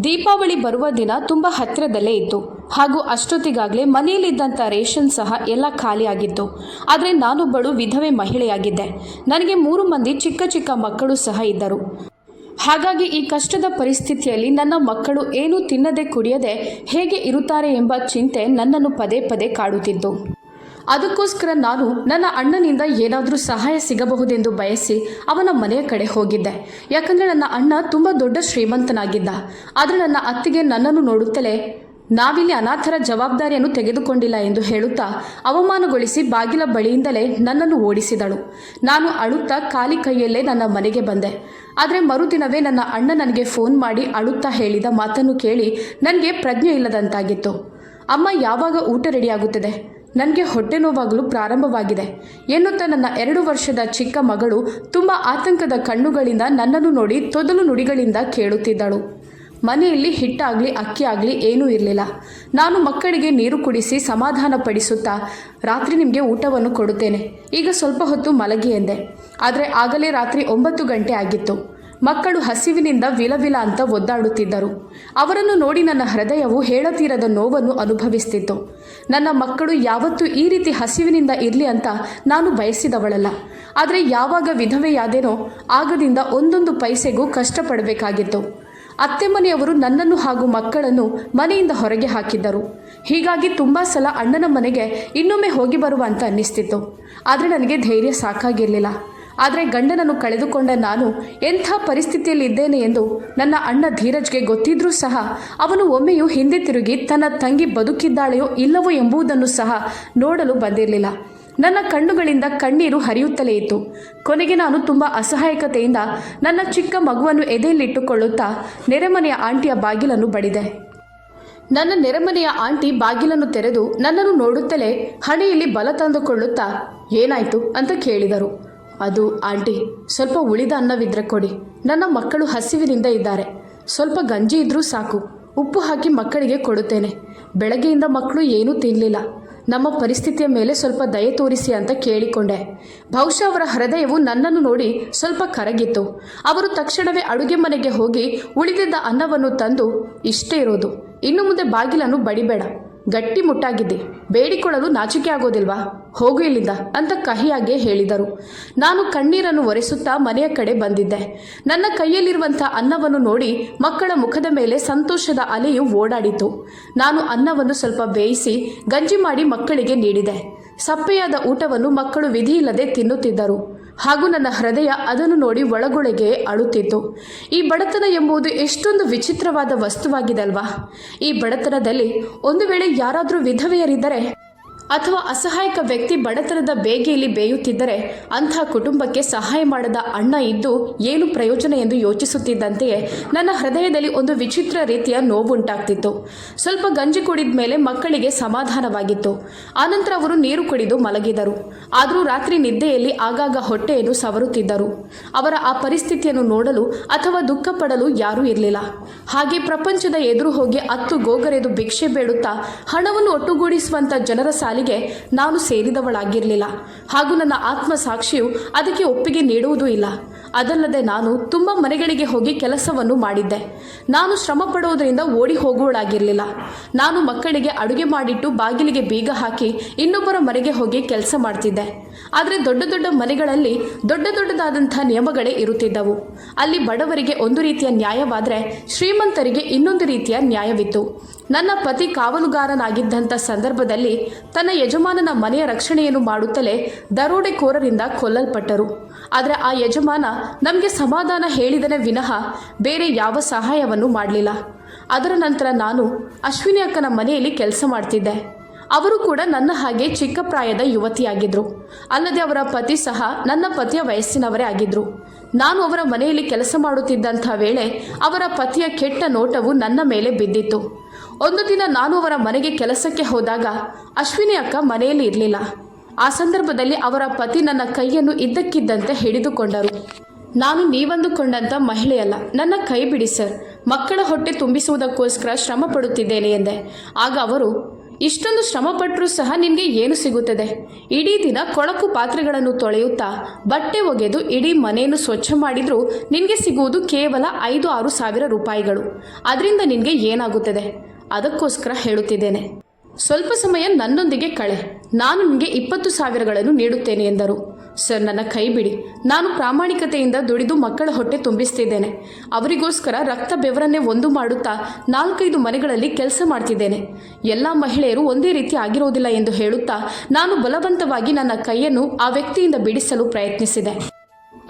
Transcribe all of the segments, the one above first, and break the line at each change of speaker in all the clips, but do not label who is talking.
ದೀಪಾವಳಿ ಬರುವ ದಿನ ತುಂಬ ಹತ್ತಿರದಲ್ಲೇ ಇತ್ತು. ಹಾಗೂ ಅಷ್ಟೊತ್ತಿಗಾಗಲೇ ಮನೆಯಲ್ಲಿದ್ದಂಥ ರೇಷನ್ ಸಹ ಎಲ್ಲ ಖಾಲಿಯಾಗಿತ್ತು. ಆದರೆ ನಾನೊಬ್ಬಳು ವಿಧವೆ ಮಹಿಳೆಯಾಗಿದ್ದೆ. ನನಗೆ ಮೂರು ಮಂದಿ ಚಿಕ್ಕ ಚಿಕ್ಕ ಮಕ್ಕಳು ಸಹ ಇದ್ದರು. ಹಾಗಾಗಿ ಈ ಕಷ್ಟದ ಪರಿಸ್ಥಿತಿಯಲ್ಲಿ ನನ್ನ ಮಕ್ಕಳು ಏನೂ ತಿನ್ನದೆ ಕುಡಿಯದೆ ಹೇಗೆ ಇರುತ್ತಾರೆ ಎಂಬ ಚಿಂತೆ ನನ್ನನ್ನು ಪದೇ ಪದೇ ಕಾಡುತ್ತಿತ್ತು. ಅದಕ್ಕೋಸ್ಕರ ನಾನು ನನ್ನ ಅಣ್ಣನಿಂದ ಏನಾದರೂ ಸಹಾಯ ಸಿಗಬಹುದೆಂದು ಬಯಸಿ ಅವನ ಮನೆಯ ಕಡೆ ಹೋಗಿದ್ದೆ. ಯಾಕಂದರೆ ನನ್ನ ಅಣ್ಣ ತುಂಬ ದೊಡ್ಡ ಶ್ರೀಮಂತನಾಗಿದ್ದ. ಆದರೆ ನನ್ನ ಅತ್ತಿಗೆ ನನ್ನನ್ನು ನೋಡುತ್ತಲೇ ನಾವಿಲ್ಲಿ ಅನಾಥರ ಜವಾಬ್ದಾರಿಯನ್ನು ತೆಗೆದುಕೊಂಡಿಲ್ಲ ಎಂದು ಹೇಳುತ್ತಾ ಅವಮಾನಗೊಳಿಸಿ ಬಾಗಿಲ ಬಳಿಯಿಂದಲೇ ನನ್ನನ್ನು ಓಡಿಸಿದಳು. ನಾನು ಅಳುತ್ತಾ ಖಾಲಿ ಕೈಯಲ್ಲೇ ನನ್ನ ಮನೆಗೆ ಬಂದೆ. ಆದರೆ ಮರುದಿನವೇ ನನ್ನ ಅಣ್ಣ ನನಗೆ ಫೋನ್ ಮಾಡಿ ಅಳುತ್ತಾ ಹೇಳಿದ ಮಾತನ್ನು ಕೇಳಿ ನನಗೆ ಪ್ರಜ್ಞೆ ಇಲ್ಲದಂತಾಗಿತ್ತು. ಅಮ್ಮ ಯಾವಾಗ ಊಟ ರೆಡಿಯಾಗುತ್ತದೆ? ನನಗೆ ಹೊಟ್ಟೆ ನೋವಾಗಲು ಪ್ರಾರಂಭವಾಗಿದೆ. ಎನ್ನುತ್ತಾ ನನ್ನ ಎರಡು ವರ್ಷದ ಚಿಕ್ಕ ಮಗಳು ತುಂಬ ಆತಂಕದ ಕಣ್ಣುಗಳಿಂದ ನನ್ನನ್ನು ನೋಡಿ ತೊದಲು ನುಡಿಗಳಿಂದ ಕೇಳುತ್ತಿದ್ದಳು. ಮನೆಯಲ್ಲಿ ಹಿಟ್ಟಾಗಲಿ ಅಕ್ಕಿ ಆಗಲಿ ಏನೂ ಇರಲಿಲ್ಲ. ನಾನು ಮಕ್ಕಳಿಗೆ ನೀರು ಕುಡಿಸಿ ಸಮಾಧಾನ ಪಡಿಸುತ್ತಾ ರಾತ್ರಿ ನಿಮಗೆ ಊಟವನ್ನು ಕೊಡುತ್ತೇನೆ. ಈಗ ಸ್ವಲ್ಪ ಹೊತ್ತು ಮಲಗಿ ಎಂದೆ. ಆದರೆ ಆಗಲೇ ರಾತ್ರಿ ಒಂಬತ್ತು ಗಂಟೆ ಆಗಿತ್ತು. ಮಕ್ಕಳು ಹಸಿವಿನಿಂದ ವಿಲವಿಲ ಅಂತ ಒದ್ದಾಡುತ್ತಿದ್ದರು. ಅವರನ್ನು ನೋಡಿ ನನ್ನ ಹೃದಯವು ಹೇಳತೀರದ ನೋವನ್ನು ಅನುಭವಿಸ್ತಿತ್ತು. ನನ್ನ ಮಕ್ಕಳು ಯಾವತ್ತೂ ಈ ರೀತಿ ಹಸಿವಿನಿಂದ ಇರಲಿ ಅಂತ ನಾನು ಬಯಸಿದವಳಲ್ಲ. ಆದರೆ ಯಾವಾಗ ವಿಧವೆಯಾದೇನೋ ಆಗದಿಂದ ಒಂದೊಂದು ಪೈಸೆಗೂ ಕಷ್ಟಪಡಬೇಕಾಗಿತ್ತು. ಅತ್ತೆ ಮನೆಯವರು ನನ್ನನ್ನು ಹಾಗೂ ಮಕ್ಕಳನ್ನು ಮನೆಯಿಂದ ಹೊರಗೆ ಹಾಕಿದ್ದರು. ಹೀಗಾಗಿ ತುಂಬ ಸಲ ಅಣ್ಣನ ಮನೆಗೆ ಇನ್ನೊಮ್ಮೆ ಹೋಗಿ ಬರುವ ಅಂತ ಅನ್ನಿಸ್ತಿತ್ತು. ಆದರೆ ನನಗೆ ಧೈರ್ಯ ಸಾಕಾಗಿರಲಿಲ್ಲ. ಆದರೆ ಗಂಡನನ್ನು ಕಳೆದುಕೊಂಡ ನಾನು ಎಂಥ ಪರಿಸ್ಥಿತಿಯಲ್ಲಿದ್ದೇನೆ ಎಂದು ನನ್ನ ಅಣ್ಣ ಧೀರಜ್ಗೆ ಗೊತ್ತಿದ್ರೂ ಸಹ ಅವನು ಒಮ್ಮೆಯೂ ಹಿಂದೆ ತಿರುಗಿ ತನ್ನ ತಂಗಿ ಬದುಕಿದ್ದಾಳೆಯೋ ಇಲ್ಲವೋ ಎಂಬುದನ್ನು ಸಹ ನೋಡಲು ಬಂದಿರಲಿಲ್ಲ. ನನ್ನ ಕಣ್ಣುಗಳಿಂದ ಕಣ್ಣೀರು ಹರಿಯುತ್ತಲೇ ಇತ್ತು. ಕೊನೆಗೆ ನಾನು ತುಂಬ ಅಸಹಾಯಕತೆಯಿಂದ ನನ್ನ ಚಿಕ್ಕ ಮಗುವನ್ನು ಎದೆಯಲ್ಲಿಟ್ಟುಕೊಳ್ಳುತ್ತಾ ನೆರೆಮನೆಯ ಆಂಟಿಯ ಬಾಗಿಲನ್ನು ಬಡಿದೆ. ನನ್ನ ನೆರೆಮನೆಯ ಆಂಟಿ ಬಾಗಿಲನ್ನು ತೆರೆದು ನನ್ನನ್ನು ನೋಡುತ್ತಲೇ ಹಣೆಯಲ್ಲಿ ಬಲ ತಂದುಕೊಳ್ಳುತ್ತಾ ಏನಾಯಿತು ಅಂತ ಕೇಳಿದರು. ಅದು, ಆಂಟಿ, ಸ್ವಲ್ಪ ಉಳಿದ ಅನ್ನವಿದ್ರೆ ಕೊಡಿ. ನನ್ನ ಮಕ್ಕಳು ಹಸಿವಿನಿಂದ ಇದ್ದಾರೆ. ಸ್ವಲ್ಪ ಗಂಜಿ ಇದ್ರೂ ಸಾಕು. ಉಪ್ಪು ಹಾಕಿ ಮಕ್ಕಳಿಗೆ ಕೊಡುತ್ತೇನೆ. ಬೆಳಗ್ಗೆಯಿಂದ ಮಕ್ಕಳು ಏನೂ ತಿನ್ನಲಿಲ್ಲ ನಮ್ಮ ಪರಿಸ್ಥಿತಿಯ ಮೇಲೆ ಸ್ವಲ್ಪ ದಯೆ ತೋರಿಸಿ ಅಂತ ಕೇಳಿಕೊಂಡೆ. ಬಹುಶಃ ಅವರ ಹೃದಯವು ನನ್ನನ್ನು ನೋಡಿ ಸ್ವಲ್ಪ ಕರಗಿತ್ತು. ಅವರು ತಕ್ಷಣವೇ ಅಡುಗೆ ಮನೆಗೆ ಹೋಗಿ ಉಳಿದಿದ್ದ ಅನ್ನವನ್ನು ತಂದು ಇಷ್ಟೇ ಇರೋದು. ಇನ್ನು ಮುಂದೆ ಬಾಗಿಲನ್ನು ಬಡಿಬೇಡ. ಗಟ್ಟಿ ಮುಟ್ಟಾಗಿದ್ದೆ. ಬೇಡಿಕೊಳ್ಳಲು ನಾಚಿಕೆ ಆಗೋದಿಲ್ವಾ? ಹೋಗು ಇಲ್ಲಿಂದ, ಅಂತ ಕಹಿಯಾಗೆ ಹೇಳಿದರು. ನಾನು ಕಣ್ಣೀರನ್ನು ಒರೆಸುತ್ತಾ ಮನೆಯ ಕಡೆ ಬಂದಿದ್ದೆ. ನನ್ನ ಕೈಯಲ್ಲಿರುವಂಥ ಅನ್ನವನ್ನು ನೋಡಿ ಮಕ್ಕಳ ಮುಖದ ಮೇಲೆ ಸಂತೋಷದ ಅಲೆಯು ಓಡಾಡಿತು. ನಾನು ಅನ್ನವನ್ನು ಸ್ವಲ್ಪ ಬೇಯಿಸಿ ಗಂಜಿ ಮಾಡಿ ಮಕ್ಕಳಿಗೆ ನೀಡಿದೆ. ಸಪ್ಪೆಯಾದ ಊಟವನ್ನು ಮಕ್ಕಳು ವಿಧಿಯಿಲ್ಲದೆ ತಿನ್ನುತ್ತಿದ್ದರು. ಹಾಗೂ ನನ್ನ ಹೃದಯ ಅದನ್ನು ನೋಡಿ ಒಳಗೊಳಗೆ ಅಳುತ್ತಿತ್ತು. ಈ ಬಡತನ ಎಂಬುದು ಎಷ್ಟೊಂದು ವಿಚಿತ್ರವಾದ ವಸ್ತುವಾಗಿದೆ ಅಲ್ವಾ? ಈ ಬಡತನದಲ್ಲಿ ಒಂದು ವೇಳೆ ಯಾರಾದರೂ ವಿಧವೆಯರಿದ್ದರೆ ಅಥವಾ ಅಸಹಾಯಕ ವ್ಯಕ್ತಿ ಬಡತನದ ಬೇಗೆಯಲ್ಲಿ ಬೇಯುತ್ತಿದ್ದರೆ ಅಂಥ ಕುಟುಂಬಕ್ಕೆ ಸಹಾಯ ಮಾಡದ ಅಣ್ಣ ಇದ್ದು ಏನು ಪ್ರಯೋಜನ ಎಂದು ಯೋಚಿಸುತ್ತಿದ್ದಂತೆಯೇ ನನ್ನ ಹೃದಯದಲ್ಲಿ ಒಂದು ವಿಚಿತ್ರ ರೀತಿಯ ನೋವುಂಟಾಗ್ತಿತ್ತು. ಸ್ವಲ್ಪ ಗಂಜಿ ಕುಡಿದ ಮೇಲೆ ಮಕ್ಕಳಿಗೆ ಸಮಾಧಾನವಾಗಿತ್ತು. ಆನಂತರ ಅವರು ನೀರು ಕುಡಿದು ಮಲಗಿದರು. ಆದರೂ ರಾತ್ರಿ ನಿದ್ದೆಯಲ್ಲಿ ಆಗಾಗ ಹೊಟ್ಟೆಯನ್ನು ಸವರುತ್ತಿದ್ದರು. ಅವರ ಆ ಪರಿಸ್ಥಿತಿಯನ್ನು ನೋಡಲು ಅಥವಾ ದುಃಖ ಪಡಲು ಯಾರೂ ಇರಲಿಲ್ಲ. ಹಾಗೆ ಪ್ರಪಂಚದ ಎದುರು ಹೋಗಿ ಅತ್ತು ಗೋಗರೆದು ಭಿಕ್ಷೆ ಬೇಡುತ್ತಾ ಹಣವನ್ನು ಒಟ್ಟುಗೂಡಿಸುವಂಥ ಜನರ ಸಾಲಿಗೆ ನಾನು ಸೇರಿದವಳಾಗಿರಲಿಲ್ಲ. ಹಾಗೂ ನನ್ನ ಆತ್ಮಸಾಕ್ಷಿಯು ಅದಕ್ಕೆ ಒಪ್ಪಿಗೆ ನೀಡುವುದೂ ಇಲ್ಲ. ಅದಲ್ಲದೆ ನಾನು ತುಂಬ ಮನೆಗಳಿಗೆ ಹೋಗಿ ಕೆಲಸವನ್ನು ಮಾಡಿದ್ದೆ. ನಾನು ಶ್ರಮ ಪಡುವುದರಿಂದ ಓಡಿ ಹೋಗುವಳಾಗಿರಲಿಲ್ಲ. ನಾನು ಮಕ್ಕಳಿಗೆ ಅಡುಗೆ ಮಾಡಿಟ್ಟು ಬಾಗಿಲಿಗೆ ಬೀಗ ಹಾಕಿ ಇನ್ನೊಬ್ಬರ ಮನೆಗೆ ಹೋಗಿ ಕೆಲಸ ಮಾಡ್ತಿದ್ದೆ. ಆದರೆ ದೊಡ್ಡ ದೊಡ್ಡ ಮನೆಗಳಲ್ಲಿ ದೊಡ್ಡ ದೊಡ್ಡದಾದಂಥ ನಿಯಮಗಳೇ ಇರುತ್ತಿದ್ದವು. ಅಲ್ಲಿ ಬಡವರಿಗೆ ಒಂದು ರೀತಿಯ ನ್ಯಾಯವಾದರೆ ಶ್ರೀಮಂತರಿಗೆ ಇನ್ನೊಂದು ರೀತಿಯ ನ್ಯಾಯವಿತ್ತು. ನನ್ನ ಪತಿ ಕಾವಲುಗಾರನಾಗಿದ್ದಂಥ ಸಂದರ್ಭದಲ್ಲಿ ತನ್ನ ಯಜಮಾನನ ಮನೆಯ ರಕ್ಷಣೆಯನ್ನು ಮಾಡುತ್ತಲೇ ದರೋಡೆಕೋರರಿಂದ ಕೊಲ್ಲಲ್ಪಟ್ಟರು. ಆದರೆ ಆ ಯಜಮಾನ ನಮಗೆ ಸಮಾಧಾನ ಹೇಳಿದನೆ ವಿನಃ ಬೇರೆ ಯಾವ ಸಹಾಯವನ್ನು ಮಾಡಲಿಲ್ಲ. ಅದರ ನಂತರ ನಾನು ಅಶ್ವಿನಿ ಅಕ್ಕನ ಮನೆಯಲ್ಲಿ ಕೆಲಸ ಮಾಡ್ತಿದ್ದೆ. ಅವರು ಕೂಡ ನನ್ನ ಹಾಗೆ ಚಿಕ್ಕ ಪ್ರಾಯದ ಯುವತಿಯಾಗಿದ್ದರು ಅಲ್ಲದೆ ಅವರ ಪತಿ ಸಹ ನನ್ನ ಪತಿಯ ವಯಸ್ಸಿನವರೇ ಆಗಿದ್ದರು ನಾನು ಅವರ ಮನೆಯಲ್ಲಿ ಕೆಲಸ ಮಾಡುತ್ತಿದ್ದಂಥ ವೇಳೆ ಅವರ ಪತಿಯ ಕೆಟ್ಟ ನೋಟವು ನನ್ನ ಮೇಲೆ ಬಿದ್ದಿತ್ತು. ಒಂದು ದಿನ ನಾನು ಅವರ ಮನೆಗೆ ಕೆಲಸಕ್ಕೆ ಹೋದಾಗ ಅಶ್ವಿನಿ ಅಕ್ಕ ಮನೆಯಲ್ಲಿ ಇರಲಿಲ್ಲ. ಆ ಸಂದರ್ಭದಲ್ಲಿ ಅವರ ಪತಿ ನನ್ನ ಕೈಯನ್ನು ಇದ್ದಕ್ಕಿದ್ದಂತೆ ಹಿಡಿದುಕೊಂಡರು. ನಾನು ನೀವಂದುಕೊಂಡಂಥ ಮಹಿಳೆಯಲ್ಲ, ನನ್ನ ಕೈ ಬಿಡಿ ಸರ್. ಮಕ್ಕಳ ಹೊಟ್ಟೆ ತುಂಬಿಸುವುದಕ್ಕೋಸ್ಕರ ಶ್ರಮ ಪಡುತ್ತಿದ್ದೇನೆ ಎಂದೆ. ಆಗ ಅವರು, ಇಷ್ಟೊಂದು ಶ್ರಮಪಟ್ಟರೂ ಸಹ ನಿನಗೆ ಏನು ಸಿಗುತ್ತದೆ? ಇಡೀ ದಿನ ಕೊಳಕು ಪಾತ್ರೆಗಳನ್ನು ತೊಳೆಯುತ್ತಾ, ಬಟ್ಟೆ ಒಗೆದು ಇಡೀ ಮನೆಯನ್ನು ಸ್ವಚ್ಛ ಮಾಡಿದರೂ ನಿನಗೆ ಸಿಗುವುದು ಕೇವಲ ಐದು ಆರು ಸಾವಿರ ರೂಪಾಯಿಗಳು. ಅದರಿಂದ ನಿನಗೆ ಏನಾಗುತ್ತದೆ? ಅದಕ್ಕೋಸ್ಕರ ಹೇಳುತ್ತಿದ್ದೇನೆ. ಸ್ವಲ್ಪ ಸಮಯ ನನ್ನೊಂದಿಗೆ ಕಳೆ. ನಾನು ನಿಮಗೆ ಇಪ್ಪತ್ತು ಸಾವಿರಗಳನ್ನು ನೀಡುತ್ತೇನೆ ಎಂದರು. ಸರ್, ನನ್ನ ಕೈ ಬಿಡಿ. ನಾನು ಪ್ರಾಮಾಣಿಕತೆಯಿಂದ ದುಡಿದು ಮಕ್ಕಳ ಹೊಟ್ಟೆ ತುಂಬಿಸ್ತಿದ್ದೇನೆ. ಅವರಿಗೋಸ್ಕರ ರಕ್ತ ಬೆವರನ್ನೇ ಒಂದು ಮಾಡುತ್ತಾ ನಾಲ್ಕೈದು ಮನೆಗಳಲ್ಲಿ ಕೆಲಸ ಮಾಡ್ತಿದ್ದೇನೆ. ಎಲ್ಲ ಮಹಿಳೆಯರು ಒಂದೇ ರೀತಿ ಆಗಿರೋದಿಲ್ಲ ಎಂದು ಹೇಳುತ್ತಾ ನಾನು ಬಲವಂತವಾಗಿ ನನ್ನ ಕೈಯನ್ನು ಆ ವ್ಯಕ್ತಿಯಿಂದ ಬಿಡಿಸಲು ಪ್ರಯತ್ನಿಸಿದೆ.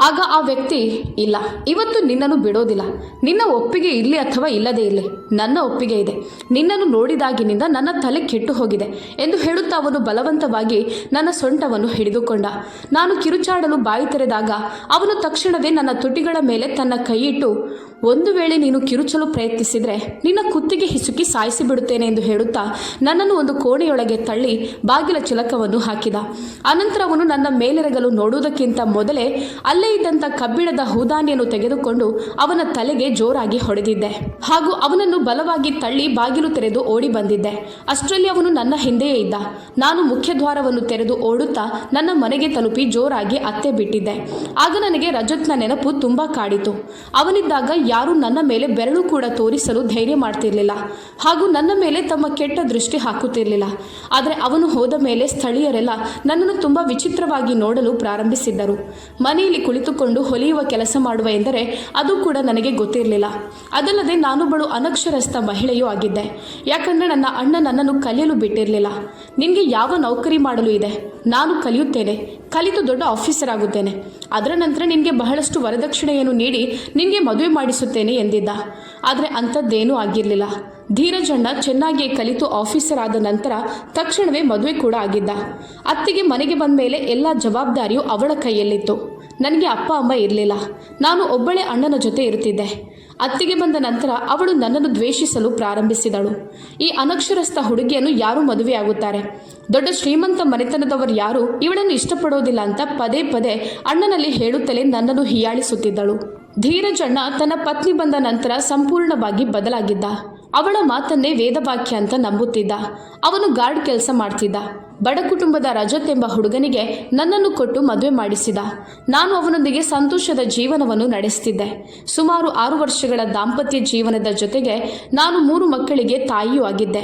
ಆಗ ಆ ವ್ಯಕ್ತಿ, ಇಲ್ಲ, ಇವತ್ತು ನಿನ್ನನ್ನು ಬಿಡೋದಿಲ್ಲ. ನಿನ್ನ ಒಪ್ಪಿಗೆ ಇರಲಿ ಅಥವಾ ಇಲ್ಲದೇ ಇರಲಿ. ನನ್ನ ಒಪ್ಪಿಗೆ ಇದೆ. ನಿನ್ನನ್ನು ನೋಡಿದಾಗಿನಿಂದ ನನ್ನ ತಲೆ ಕೆಟ್ಟು ಹೋಗಿದೆ ಎಂದು ಹೇಳುತ್ತಾ ಅವನು ಬಲವಂತವಾಗಿ ನನ್ನ ಸೊಂಟವನ್ನು ಹಿಡಿದುಕೊಂಡ. ನಾನು ಕಿರುಚಾಡಲು ಬಾಯಿ ತೆರೆದಾಗ ಅವನು ತಕ್ಷಣವೇ ನನ್ನ ತುಟಿಗಳ ಮೇಲೆ ತನ್ನ ಕೈಯಿಟ್ಟು ಒಂದು ವೇಳೆ ನೀನು ಕಿರುಚಲು ಪ್ರಯತ್ನಿಸಿದರೆ ನಿನ್ನ ಕುತ್ತಿಗೆ ಹಿಸುಕಿ ಸಾಯಿಸಿ ಬಿಡುತ್ತೇನೆ ಎಂದು ಹೇಳುತ್ತಾ ನನ್ನನ್ನು ಒಂದು ಕೋಣೆಯೊಳಗೆ ತಳ್ಳಿ ಬಾಗಿಲ ಚಿಲಕವನ್ನು ಹಾಕಿದ. ಅನಂತರ ಅವನು ನನ್ನ ಮೇಲೆರಗಲು ನೋಡುವುದಕ್ಕಿಂತ ಮೊದಲೇ ಅಲ್ಲೇ ಇದ್ದಂಥ ಕಬ್ಬಿಣದ ಹೂದಾನಿಯನ್ನು ತೆಗೆದುಕೊಂಡು ಅವನ ತಲೆಗೆ ಜೋರಾಗಿ ಹೊಡೆದಿದ್ದೆ. ಹಾಗೂ ಅವನನ್ನು ಬಲವಾಗಿ ತಳ್ಳಿ ಬಾಗಿಲು ತೆರೆದು ಓಡಿ ಬಂದಿದ್ದೆ. ಅಷ್ಟರಲ್ಲಿ ಅವನು ನನ್ನ ಹಿಂದೆಯೇ ಇದ್ದ. ನಾನು ಮುಖ್ಯದ್ವಾರವನ್ನು ತೆರೆದು ಓಡುತ್ತಾ ನನ್ನ ಮನೆಗೆ ತಲುಪಿ ಜೋರಾಗಿ ಅತ್ತೆ ಬಿಟ್ಟಿದ್ದೆ. ಆಗ ನನಗೆ ರಜತ್ನ ನೆನಪು ತುಂಬಾ ಕಾಡಿತು. ಅವನಿದ್ದಾಗ ಯಾರೂ ನನ್ನ ಮೇಲೆ ಬೆರಳು ಕೂಡ ತೋರಿಸಲು ಧೈರ್ಯ ಮಾಡ್ತಿರ್ಲಿಲ್ಲ. ಹಾಗೂ ನನ್ನ ಮೇಲೆ ತಮ್ಮ ಕೆಟ್ಟ ದೃಷ್ಟಿ ಹಾಕುತ್ತಿರಲಿಲ್ಲ. ಆದರೆ ಅವನು ಹೋದ ಮೇಲೆ ಸ್ಥಳೀಯರೆಲ್ಲ ನನ್ನನ್ನು ತುಂಬ ವಿಚಿತ್ರವಾಗಿ ನೋಡಲು ಪ್ರಾರಂಭಿಸಿದ್ದರು. ಮನೆಯಲ್ಲಿ ಕುಳಿತುಕೊಂಡು ಹೊಲಿಯುವ ಕೆಲಸ ಮಾಡುವ ಎಂದರೆ ಅದು ಕೂಡ ನನಗೆ ಗೊತ್ತಿರಲಿಲ್ಲ. ಅದಲ್ಲದೆ ನಾನೊಬ್ಬಳು ಅನಕ್ಷರಸ್ಥ ಮಹಿಳೆಯೂ ಆಗಿದ್ದೆ. ಯಾಕಂದರೆ ನನ್ನ ಅಣ್ಣ ನನ್ನನ್ನು ಕಲಿಯಲು ಬಿಟ್ಟಿರಲಿಲ್ಲ. ನಿನಗೆ ಯಾವ ನೌಕರಿ ಮಾಡಲು ಇದೆ? ನಾನು ಕಲಿಯುತ್ತೇನೆ. ಕಲಿತು ದೊಡ್ಡ ಆಫೀಸರ್ ಆಗುತ್ತೇನೆ. ಅದರ ನಂತರ ನಿನಗೆ ಬಹಳಷ್ಟು ವರದಕ್ಷಿಣೆಯನ್ನು ನೀಡಿ ನಿನಗೆ ಮದುವೆ ಮಾಡಿಸುತ್ತೇನೆ ಎಂದಿದ್ದ. ಆದರೆ ಅಂಥದ್ದೇನೂ ಆಗಿರಲಿಲ್ಲ. ಧೀರಜಣ್ಣ ಚೆನ್ನಾಗಿ ಕಲಿತು ಆಫೀಸರ್ ಆದ ನಂತರ ತಕ್ಷಣವೇ ಮದುವೆ ಕೂಡ ಆಗಿದ್ದ. ಅತ್ತಿಗೆ ಮನೆಗೆ ಬಂದ ಮೇಲೆ ಎಲ್ಲ ಜವಾಬ್ದಾರಿಯು ಅವಳ ಕೈಯಲ್ಲಿತ್ತು. ನನಗೆ ಅಪ್ಪ, ಅಮ್ಮ ಇರಲಿಲ್ಲ. ನಾನು ಒಬ್ಬಳೇ ಅಣ್ಣನ ಜೊತೆ ಇರುತ್ತಿದ್ದೆ. ಅತ್ತಿಗೆ ಬಂದ ನಂತರ ಅವಳು ನನ್ನನ್ನು ದ್ವೇಷಿಸಲು ಪ್ರಾರಂಭಿಸಿದಳು. ಈ ಅನಕ್ಷರಸ್ಥ ಹುಡುಗಿಯನ್ನು ಯಾರು ಮದುವೆಯಾಗುತ್ತಾರೆ ದೊಡ್ಡ ಶ್ರೀಮಂತ ಮನೆತನದವರು ಯಾರು? ಇವಳನ್ನು ಇಷ್ಟಪಡೋದಿಲ್ಲ ಅಂತ ಪದೇ ಪದೇ ಅಣ್ಣನಲ್ಲಿ ಹೇಳುತ್ತಲೇ ನನ್ನನ್ನು ಹೀಯಾಳಿಸುತ್ತಿದ್ದಳು. ಧೀರಜಣ್ಣ ತನ್ನ ಪತ್ನಿ ಬಂದ ನಂತರ ಸಂಪೂರ್ಣವಾಗಿ ಬದಲಾಗಿದ್ದ. ಅವಳ ಮಾತನ್ನೇ ವೇದವಾಕ್ಯ ಅಂತ ನಂಬುತ್ತಿದ್ದ. ಅವನು ಗಾರ್ಡ್ ಕೆಲಸ ಮಾಡ್ತಿದ್ದ. ಬಡ ಕುಟುಂಬದ ರಜತ್ ಎಂಬ ಹುಡುಗನಿಗೆ ನನ್ನನ್ನು ಕೊಟ್ಟು ಮದುವೆ ಮಾಡಿಸಿದ. ನಾನು ಅವನೊಂದಿಗೆ ಸಂತೋಷದ ಜೀವನವನ್ನು ನಡೆಸುತ್ತಿದ್ದೆ ಸುಮಾರು ಆರು ವರ್ಷಗಳ ದಾಂಪತ್ಯ ಜೀವನದ ಜೊತೆಗೆ ನಾನು ಮೂರು ಮಕ್ಕಳಿಗೆ ತಾಯಿಯೂ ಆಗಿದ್ದೆ.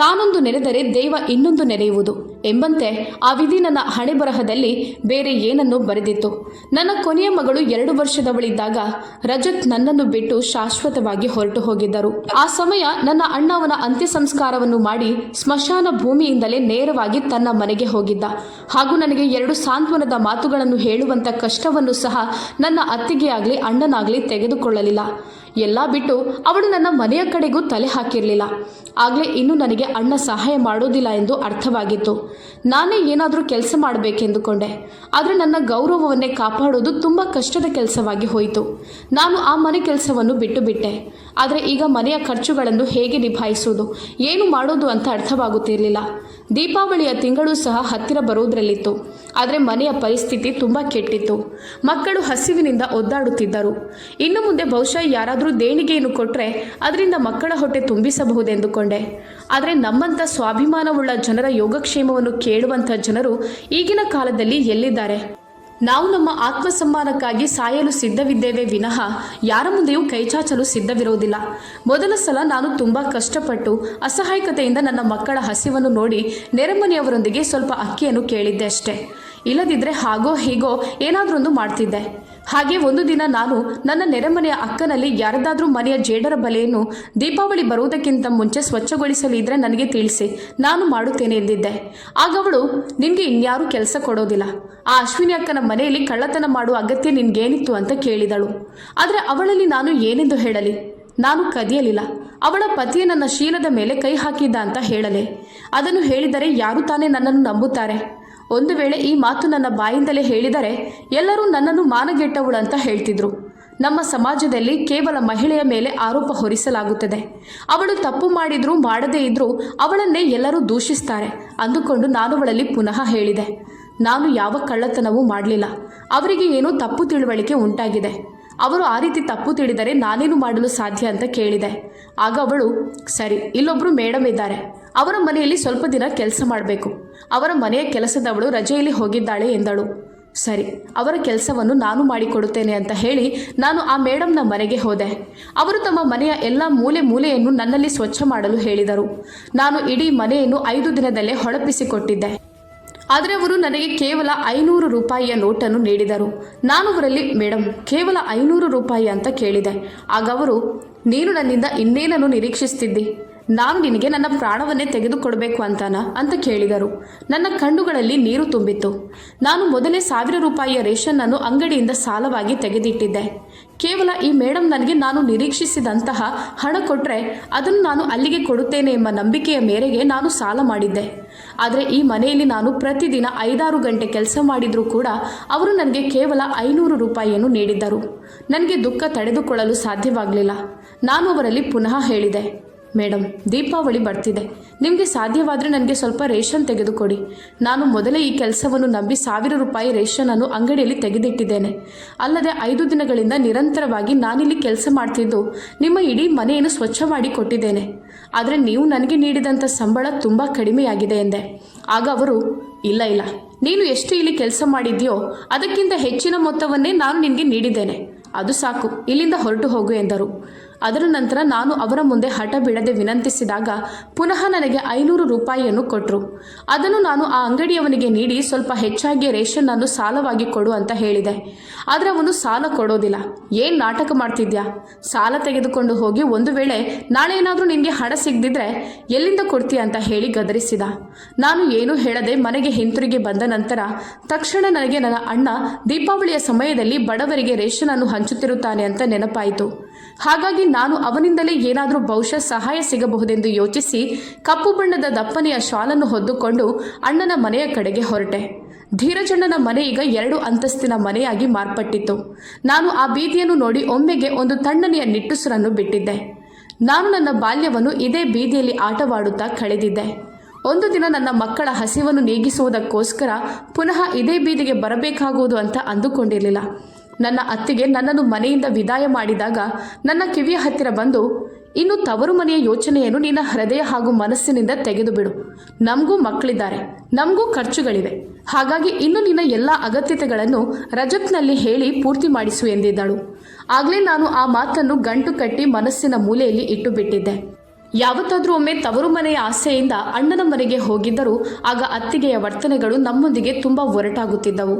ತಾನೊಂದು ನೆನೆದರೆ ದೈವ ಇನ್ನೊಂದು ನೆನೆಯುವುದು ಎಂಬಂತೆ ಆ ವಿಧಿ ನನ್ನ ಹಣೆ ಬರಹದಲ್ಲಿ ಬೇರೆ ಏನನ್ನು ಬರೆದಿತ್ತು. ನನ್ನ ಕೊನೆಯ ಮಗಳು ಎರಡು ವರ್ಷದವಳಿದ್ದಾಗ ರಜತ್ ನನ್ನನ್ನು ಬಿಟ್ಟು ಶಾಶ್ವತವಾಗಿ ಹೊರಟು ಹೋಗಿದ್ದರು. ಆ ಸಮಯ ನನ್ನ ಅಣ್ಣ ಅವನ ಅಂತ್ಯ ಸಂಸ್ಕಾರವನ್ನು ಮಾಡಿ ಸ್ಮಶಾನ ಭೂಮಿಯಿಂದಲೇ ನೇರವಾಗಿ ತನ್ನ ಮನೆಗೆ ಹೋಗಿದ್ದ. ಹಾಗೂ ನನಗೆ ಎರಡು ಸಾಂತ್ವನದ ಮಾತುಗಳನ್ನು ಹೇಳುವಂಥ ಕಷ್ಟವನ್ನು ಸಹ ನನ್ನ ಅತ್ತಿಗೆ ಆಗಲಿ ಅಣ್ಣನಾಗಲಿ ತೆಗೆದುಕೊಳ್ಳಲಿಲ್ಲ. ಎಲ್ಲ ಬಿಟ್ಟು ಅವಳು ನನ್ನ ಮನೆಯ ಕಡೆಗೂ ತಲೆ ಹಾಕಿರಲಿಲ್ಲ. ಆಗಲೇ ಇನ್ನು ನನಗೆ ಅಣ್ಣ ಸಹಾಯ ಮಾಡೋದಿಲ್ಲ ಎಂದು ಅರ್ಥವಾಗಿತ್ತು. ನಾನೇ ಏನಾದರೂ ಕೆಲಸ ಮಾಡಬೇಕೆಂದುಕೊಂಡೆ. ಆದರೆ ನನ್ನ ಗೌರವವನ್ನೇ ಕಾಪಾಡೋದು ತುಂಬ ಕಷ್ಟದ ಕೆಲಸವಾಗಿ ಹೋಯಿತು. ನಾನು ಆ ಮನೆ ಕೆಲಸವನ್ನು ಬಿಟ್ಟು ಬಿಟ್ಟೆ ಆದರೆ ಈಗ ಮನೆಯ ಖರ್ಚುಗಳನ್ನು ಹೇಗೆ ನಿಭಾಯಿಸುವುದು ಏನು ಮಾಡೋದು ಅಂತ ಅರ್ಥವಾಗುತ್ತಿರಲಿಲ್ಲ. ದೀಪಾವಳಿಯ ತಿಂಗಳು ಸಹ ಹತ್ತಿರ ಬರುವುದರಲ್ಲಿತ್ತು ಆದರೆ ಮನೆಯ ಪರಿಸ್ಥಿತಿ ತುಂಬ ಕೆಟ್ಟಿತ್ತು. ಮಕ್ಕಳು ಹಸಿವಿನಿಂದ ಒದ್ದಾಡುತ್ತಿದ್ದರು. ಇನ್ನು ಮುಂದೆ ಬಹುಶಃ ಯಾರಾದರೂ ದೇಣಿಗೆಯನ್ನು ಕೊಟ್ಟರೆ ಅದರಿಂದ ಮಕ್ಕಳ ಹೊಟ್ಟೆ ತುಂಬಿಸಬಹುದೆಂದುಕೊಂಡೆ. ಆದರೆ ನಮ್ಮಂಥ ಸ್ವಾಭಿಮಾನವುಳ್ಳ ಜನರ ಯೋಗಕ್ಷೇಮವನ್ನು ಕೇಳುವಂಥ ಜನರು ಈಗಿನ ಕಾಲದಲ್ಲಿ ಎಲ್ಲಿದ್ದಾರೆ? ನಾವು ನಮ್ಮ ಆತ್ಮಸಮ್ಮಾನಕ್ಕಾಗಿ ಸಾಯಲು ಸಿದ್ಧವಿದ್ದೇವೆ ವಿನಃ ಯಾರ ಮುಂದೆಯೂ ಕೈಚಾಚಲು ಸಿದ್ಧವಿರೋದಿಲ್ಲ ಮೊದಲ ಸಲ ನಾನು ತುಂಬ ಕಷ್ಟಪಟ್ಟು ಅಸಹಾಯಕತೆಯಿಂದ ನನ್ನ ಮಕ್ಕಳ ಹಸಿವನ್ನು ನೋಡಿ ನೆರೆಮನೆಯವರೊಂದಿಗೆ ಸ್ವಲ್ಪ ಅಕ್ಕಿಯನ್ನು ಕೇಳಿದ್ದೆ ಅಷ್ಟೇ. ಇಲ್ಲದಿದ್ದರೆ ಹಾಗೋ ಹೀಗೋ ಏನಾದರೊಂದು ಮಾಡ್ತಿದ್ದೆ. ಹಾಗೆ ಒಂದು ದಿನ ನಾನು ನನ್ನ ನೆರೆಮನೆಯ ಅಕ್ಕನಲ್ಲಿ ಯಾರದಾದ್ರೂ ಮನೆಯ ಜೇಡರ ಬಲೆಯನ್ನು ದೀಪಾವಳಿ ಬರುವುದಕ್ಕಿಂತ ಮುಂಚೆ ಸ್ವಚ್ಛಗೊಳಿಸಲಿದ್ರೆ ನನಗೆ ತಿಳಿಸಿ, ನಾನು ಮಾಡುತ್ತೇನೆ ಎಂದಿದ್ದೆ. ಆಗ ಅವಳು, ನಿನಗೆ ಇನ್ಯಾರೂ ಕೆಲಸ ಕೊಡೋದಿಲ್ಲ. ಆ ಅಶ್ವಿನಿ ಅಕ್ಕನ ಮನೆಯಲ್ಲಿ ಕಳ್ಳತನ ಮಾಡುವ ಅಗತ್ಯ ನಿನ್ಗೇನಿತ್ತು ಅಂತ ಕೇಳಿದಳು. ಆದರೆ ಅವಳಲ್ಲಿ ನಾನು ಏನೆಂದು ಹೇಳಲಿ? ನಾನು ಕದಿಯಲಿಲ್ಲ. ಅವಳ ಪತಿಯ ನನ್ನ ಶೀಲದ ಮೇಲೆ ಕೈ ಹಾಕಿದ್ದ ಅಂತ ಹೇಳಲೆ. ಅದನ್ನು ಹೇಳಿದರೆ ಯಾರು ತಾನೇ ನನ್ನನ್ನು ನಂಬುತ್ತಾರೆ? ಒಂದು ವೇಳೆ ಈ ಮಾತು ನನ್ನ ಬಾಯಿಂದಲೇ ಹೇಳಿದರೆ ಎಲ್ಲರೂ ನನ್ನನ್ನು ಮಾನಗೆಟ್ಟವಳು ಅಂತ ಹೇಳ್ತಿದ್ರು. ನಮ್ಮ ಸಮಾಜದಲ್ಲಿ ಕೇವಲ ಮಹಿಳೆಯ ಮೇಲೆ ಆರೋಪ ಹೊರಿಸಲಾಗುತ್ತದೆ. ಅವಳು ತಪ್ಪು ಮಾಡಿದ್ರೂ ಮಾಡದೇ ಇದ್ರೂ ಅವಳನ್ನೇ ಎಲ್ಲರೂ ದೂಷಿಸ್ತಾರೆ ಅಂದುಕೊಂಡು ನಾನು ಅವಳಲ್ಲಿ ಪುನಃ ಹೇಳಿದೆ. ನಾನು ಯಾವ ಕಳ್ಳತನವೂ ಮಾಡಲಿಲ್ಲ. ಅವರಿಗೆ ಏನೋ ತಪ್ಪು ತಿಳುವಳಿಕೆ ಉಂಟಾಗಿದೆ. ಅವರು ಆ ರೀತಿ ತಪ್ಪು ತಿಳಿದರೆ ನಾನೇನು ಮಾಡಲು ಸಾಧ್ಯ ಅಂತ ಕೇಳಿದೆ. ಆಗ ಅವಳು, ಸರಿ ಇಲ್ಲೊಬ್ಬರು ಮೇಡಮ್ ಇದ್ದಾರೆ. ಅವರ ಮನೆಯಲ್ಲಿ ಸ್ವಲ್ಪ ದಿನ ಕೆಲಸ ಮಾಡಬೇಕು. ಅವರ ಮನೆಯ ಕೆಲಸದವಳು ರಜೆಯಲ್ಲಿ ಹೋಗಿದ್ದಾಳೆ ಎಂದಳು. ಸರಿ, ಅವರ ಕೆಲಸವನ್ನು ನಾನು ಮಾಡಿಕೊಡುತ್ತೇನೆ ಅಂತ ಹೇಳಿ ನಾನು ಆ ಮೇಡಮ್ನ ಮನೆಗೆ ಹೋದೆ. ಅವರು ತಮ್ಮ ಮನೆಯ ಎಲ್ಲ ಮೂಲೆ ಮೂಲೆಯನ್ನು ನನ್ನಲ್ಲಿ ಸ್ವಚ್ಛ ಮಾಡಲು ಹೇಳಿದರು. ನಾನು ಇಡೀ ಮನೆಯನ್ನು ಐದು ದಿನದಲ್ಲೇ ಹೊಳಪಿಸಿಕೊಟ್ಟಿದ್ದೆ. ಆದರೆ ಅವರು ನನಗೆ ಕೇವಲ ಐನೂರು ರೂಪಾಯಿಯ ನೋಟನ್ನು ನೀಡಿದರು. ನಾನು ಅವರಲ್ಲಿ ಮೇಡಮ್ ಕೇವಲ ಐನೂರು ರೂಪಾಯಿ ಅಂತ ಕೇಳಿದೆ. ಆಗ ಅವರು, ನೀನು ನನ್ನಿಂದ ಇನ್ನೇನನ್ನು ನಿರೀಕ್ಷಿಸ್ತಿದ್ದಿ? ನಾನು ನಿನಗೆ ನನ್ನ ಪ್ರಾಣವನ್ನೇ ತೆಗೆದುಕೊಡಬೇಕು ಅಂತಾನ? ಅಂತ ಕೇಳಿದರು. ನನ್ನ ಕಣ್ಣುಗಳಲ್ಲಿ ನೀರು ತುಂಬಿತ್ತು. ನಾನು ಮೊದಲೇ ಸಾವಿರ ರೂಪಾಯಿಯ ರೇಷನ್ನನ್ನು ಅಂಗಡಿಯಿಂದ ಸಾಲವಾಗಿ ತೆಗೆದಿಟ್ಟಿದ್ದೆ. ಕೇವಲ ಈ ಮೇಡಮ್ ನನಗೆ ನಾನು ನಿರೀಕ್ಷಿಸಿದಂತಹ ಹಣ ಕೊಟ್ಟರೆ ಅದನ್ನು ನಾನು ಅಲ್ಲಿಗೆ ಕೊಡುತ್ತೇನೆ ಎಂಬ ನಂಬಿಕೆಯ ಮೇರೆಗೆ ನಾನು ಸಾಲ ಮಾಡಿದ್ದೆ. ಆದರೆ ಈ ಮನೆಯಲ್ಲಿ ನಾನು ಪ್ರತಿದಿನ ಐದಾರು ಗಂಟೆ ಕೆಲಸ ಮಾಡಿದರೂ ಕೂಡ ಅವರು ನನಗೆ ಕೇವಲ ಐನೂರು ರೂಪಾಯಿಯನ್ನು ನೀಡಿದ್ದರು. ನನಗೆ ದುಃಖ ತಡೆದುಕೊಳ್ಳಲು ಸಾಧ್ಯವಾಗಲಿಲ್ಲ. ನಾನು ಅವರಲ್ಲಿ ಪುನಃ ಹೇಳಿದೆ. ಮೇಡಮ್ ದೀಪಾವಳಿ ಬರ್ತಿದೆ. ನಿಮಗೆ ಸಾಧ್ಯವಾದರೆ ನನಗೆ ಸ್ವಲ್ಪ ರೇಷನ್ ತೆಗೆದುಕೊಡಿ. ನಾನು ಮೊದಲೇ ಈ ಕೆಲಸವನ್ನು ನಂಬಿ ಸಾವಿರ ರೂಪಾಯಿ ರೇಷನನ್ನು ಅಂಗಡಿಯಲ್ಲಿ ತೆಗೆದಿಟ್ಟಿದ್ದೇನೆ. ಅಲ್ಲದೆ ಐದು ದಿನಗಳಿಂದ ನಿರಂತರವಾಗಿ ನಾನಿಲ್ಲಿ ಕೆಲಸ ಮಾಡ್ತಿದ್ದು, ನಿಮ್ಮ ಇಡೀ ಮನೆಯನ್ನು ಸ್ವಚ್ಛ ಮಾಡಿ ಕೊಟ್ಟಿದ್ದೇನೆ. ಆದರೆ ನೀವು ನನಗೆ ನೀಡಿದಂಥ ಸಂಬಳ ತುಂಬ ಕಡಿಮೆಯಾಗಿದೆ ಎಂದೆ. ಆಗ ಅವರು, ಇಲ್ಲ ಇಲ್ಲ, ನೀನು ಎಷ್ಟು ಇಲ್ಲಿ ಕೆಲಸ ಮಾಡಿದ್ಯೋ ಅದಕ್ಕಿಂತ ಹೆಚ್ಚಿನ ಮೊತ್ತವನ್ನೇ ನಾನು ನಿನಗೆ ನೀಡಿದ್ದೇನೆ. ಅದು ಸಾಕು, ಇಲ್ಲಿಂದ ಹೊರಟು ಹೋಗು ಎಂದರು. ಅದರ ನಂತರ ನಾನು ಅವರ ಮುಂದೆ ಹಠ ಬಿಡದೆ ವಿನಂತಿಸಿದಾಗ ಪುನಃ ನನಗೆ ಐನೂರು ರೂಪಾಯಿಯನ್ನು ಕೊಟ್ಟರು ಅದನ್ನು ನಾನು ಆ ಅಂಗಡಿಯವನಿಗೆ ನೀಡಿ ಸ್ವಲ್ಪ ಹೆಚ್ಚಾಗಿ ರೇಷನ್ ಅನ್ನು ಸಾಲವಾಗಿ ಕೊಡು ಅಂತ ಹೇಳಿದೆ. ಆದರೆ ಅವನು ಸಾಲ ಕೊಡೋದಿಲ್ಲ. ಏನು ನಾಟಕ ಮಾಡ್ತಿದ್ಯಾ? ಸಾಲ ತೆಗೆದುಕೊಂಡು ಹೋಗಿ ಒಂದು ವೇಳೆ ನಾಳೆ ಏನಾದರೂ ನಿನಗೆ ಹಣ ಸಿಗದಿದ್ರೆ ಎಲ್ಲಿಂದ ಕೊಡ್ತೀಯ ಅಂತ ಹೇಳಿ ಗದರಿಸಿದ. ನಾನು ಏನೂ ಹೇಳದೆ ಮನೆಗೆ ಹಿಂತಿರುಗಿ ಬಂದ ನಂತರ ತಕ್ಷಣ ನನಗೆ ನನ್ನ ಅಣ್ಣ ದೀಪಾವಳಿಯ ಸಮಯದಲ್ಲಿ ಬಡವರಿಗೆ ರೇಷನ್ ಅನ್ನು ಹಂಚುತ್ತಿರುತ್ತಾನೆ ಅಂತ ನೆನಪಾಯಿತು. ಹಾಗಾಗಿ ನಾನು ಅವನಿಂದಲೇ ಏನಾದರೂ ಬಹುಶಃ ಸಹಾಯ ಸಿಗಬಹುದೆಂದು ಯೋಚಿಸಿ ಕಪ್ಪು ಬಣ್ಣದ ದಪ್ಪನೆಯ ಶಾಲನ್ನು ಹೊದ್ದುಕೊಂಡು ಅಣ್ಣನ ಮನೆಯ ಕಡೆಗೆ ಹೊರಟೆ. ಧೀರಜಣ್ಣನ ಮನೆ ಈಗ ಎರಡು ಅಂತಸ್ತಿನ ಮನೆಯಾಗಿ ಮಾರ್ಪಟ್ಟಿತ್ತು. ನಾನು ಆ ಬೀದಿಯನ್ನು ನೋಡಿ ಒಮ್ಮೆಗೆ ಒಂದು ತಣ್ಣನೆಯ ನಿಟ್ಟುಸರನ್ನು ಬಿಟ್ಟಿದ್ದೆ. ನಾನು ನನ್ನ ಬಾಲ್ಯವನ್ನು ಇದೇ ಬೀದಿಯಲ್ಲಿ ಆಟವಾಡುತ್ತಾ ಕಳೆದಿದ್ದೆ. ಒಂದು ದಿನ ನನ್ನ ಮಕ್ಕಳ ಹಸಿವನ್ನು ನೀಗಿಸುವುದಕ್ಕೋಸ್ಕರ ಪುನಃ ಇದೇ ಬೀದಿಗೆ ಬರಬೇಕಾಗುವುದು ಅಂತ ಅಂದುಕೊಂಡಿರಲಿಲ್ಲ. ನನ್ನ ಅತ್ತಿಗೆ ನನ್ನನ್ನು ಮನೆಯಿಂದ ವಿದಾಯ ಮಾಡಿದಾಗ ನನ್ನ ಕಿವಿಯ ಹತ್ತಿರ ಬಂದು, ಇನ್ನು ತವರು ಮನೆಯ ಯೋಚನೆಯನ್ನು ನಿನ್ನ ಹೃದಯ ಹಾಗೂ ಮನಸ್ಸಿನಿಂದ ತೆಗೆದು ಬಿಡು ನಮಗೂ ಮಕ್ಕಳಿದ್ದಾರೆ, ನಮಗೂ ಖರ್ಚುಗಳಿವೆ. ಹಾಗಾಗಿ ಇನ್ನು ನಿನ್ನ ಎಲ್ಲ ಅಗತ್ಯತೆಗಳನ್ನು ರಜತ್ನಲ್ಲಿ ಹೇಳಿ ಪೂರ್ತಿ ಮಾಡಿಸು ಎಂದಿದ್ದಳು. ಆಗಲೇ ನಾನು ಆ ಮಾತನ್ನು ಗಂಟು ಕಟ್ಟಿ ಮನಸ್ಸಿನ ಮೂಲೆಯಲ್ಲಿ ಇಟ್ಟು ಬಿಟ್ಟಿದ್ದೆ ಯಾವತ್ತಾದ್ರೂ ಒಮ್ಮೆ ತವರು ಮನೆಯ ಆಸೆಯಿಂದ ಅಣ್ಣನ ಮನೆಗೆ ಹೋಗಿದ್ದರೂ ಆಗ ಅತ್ತಿಗೆಯ ವರ್ತನೆಗಳು ನಮ್ಮೊಂದಿಗೆ ತುಂಬ ಒರಟಾಗುತ್ತಿದ್ದವು.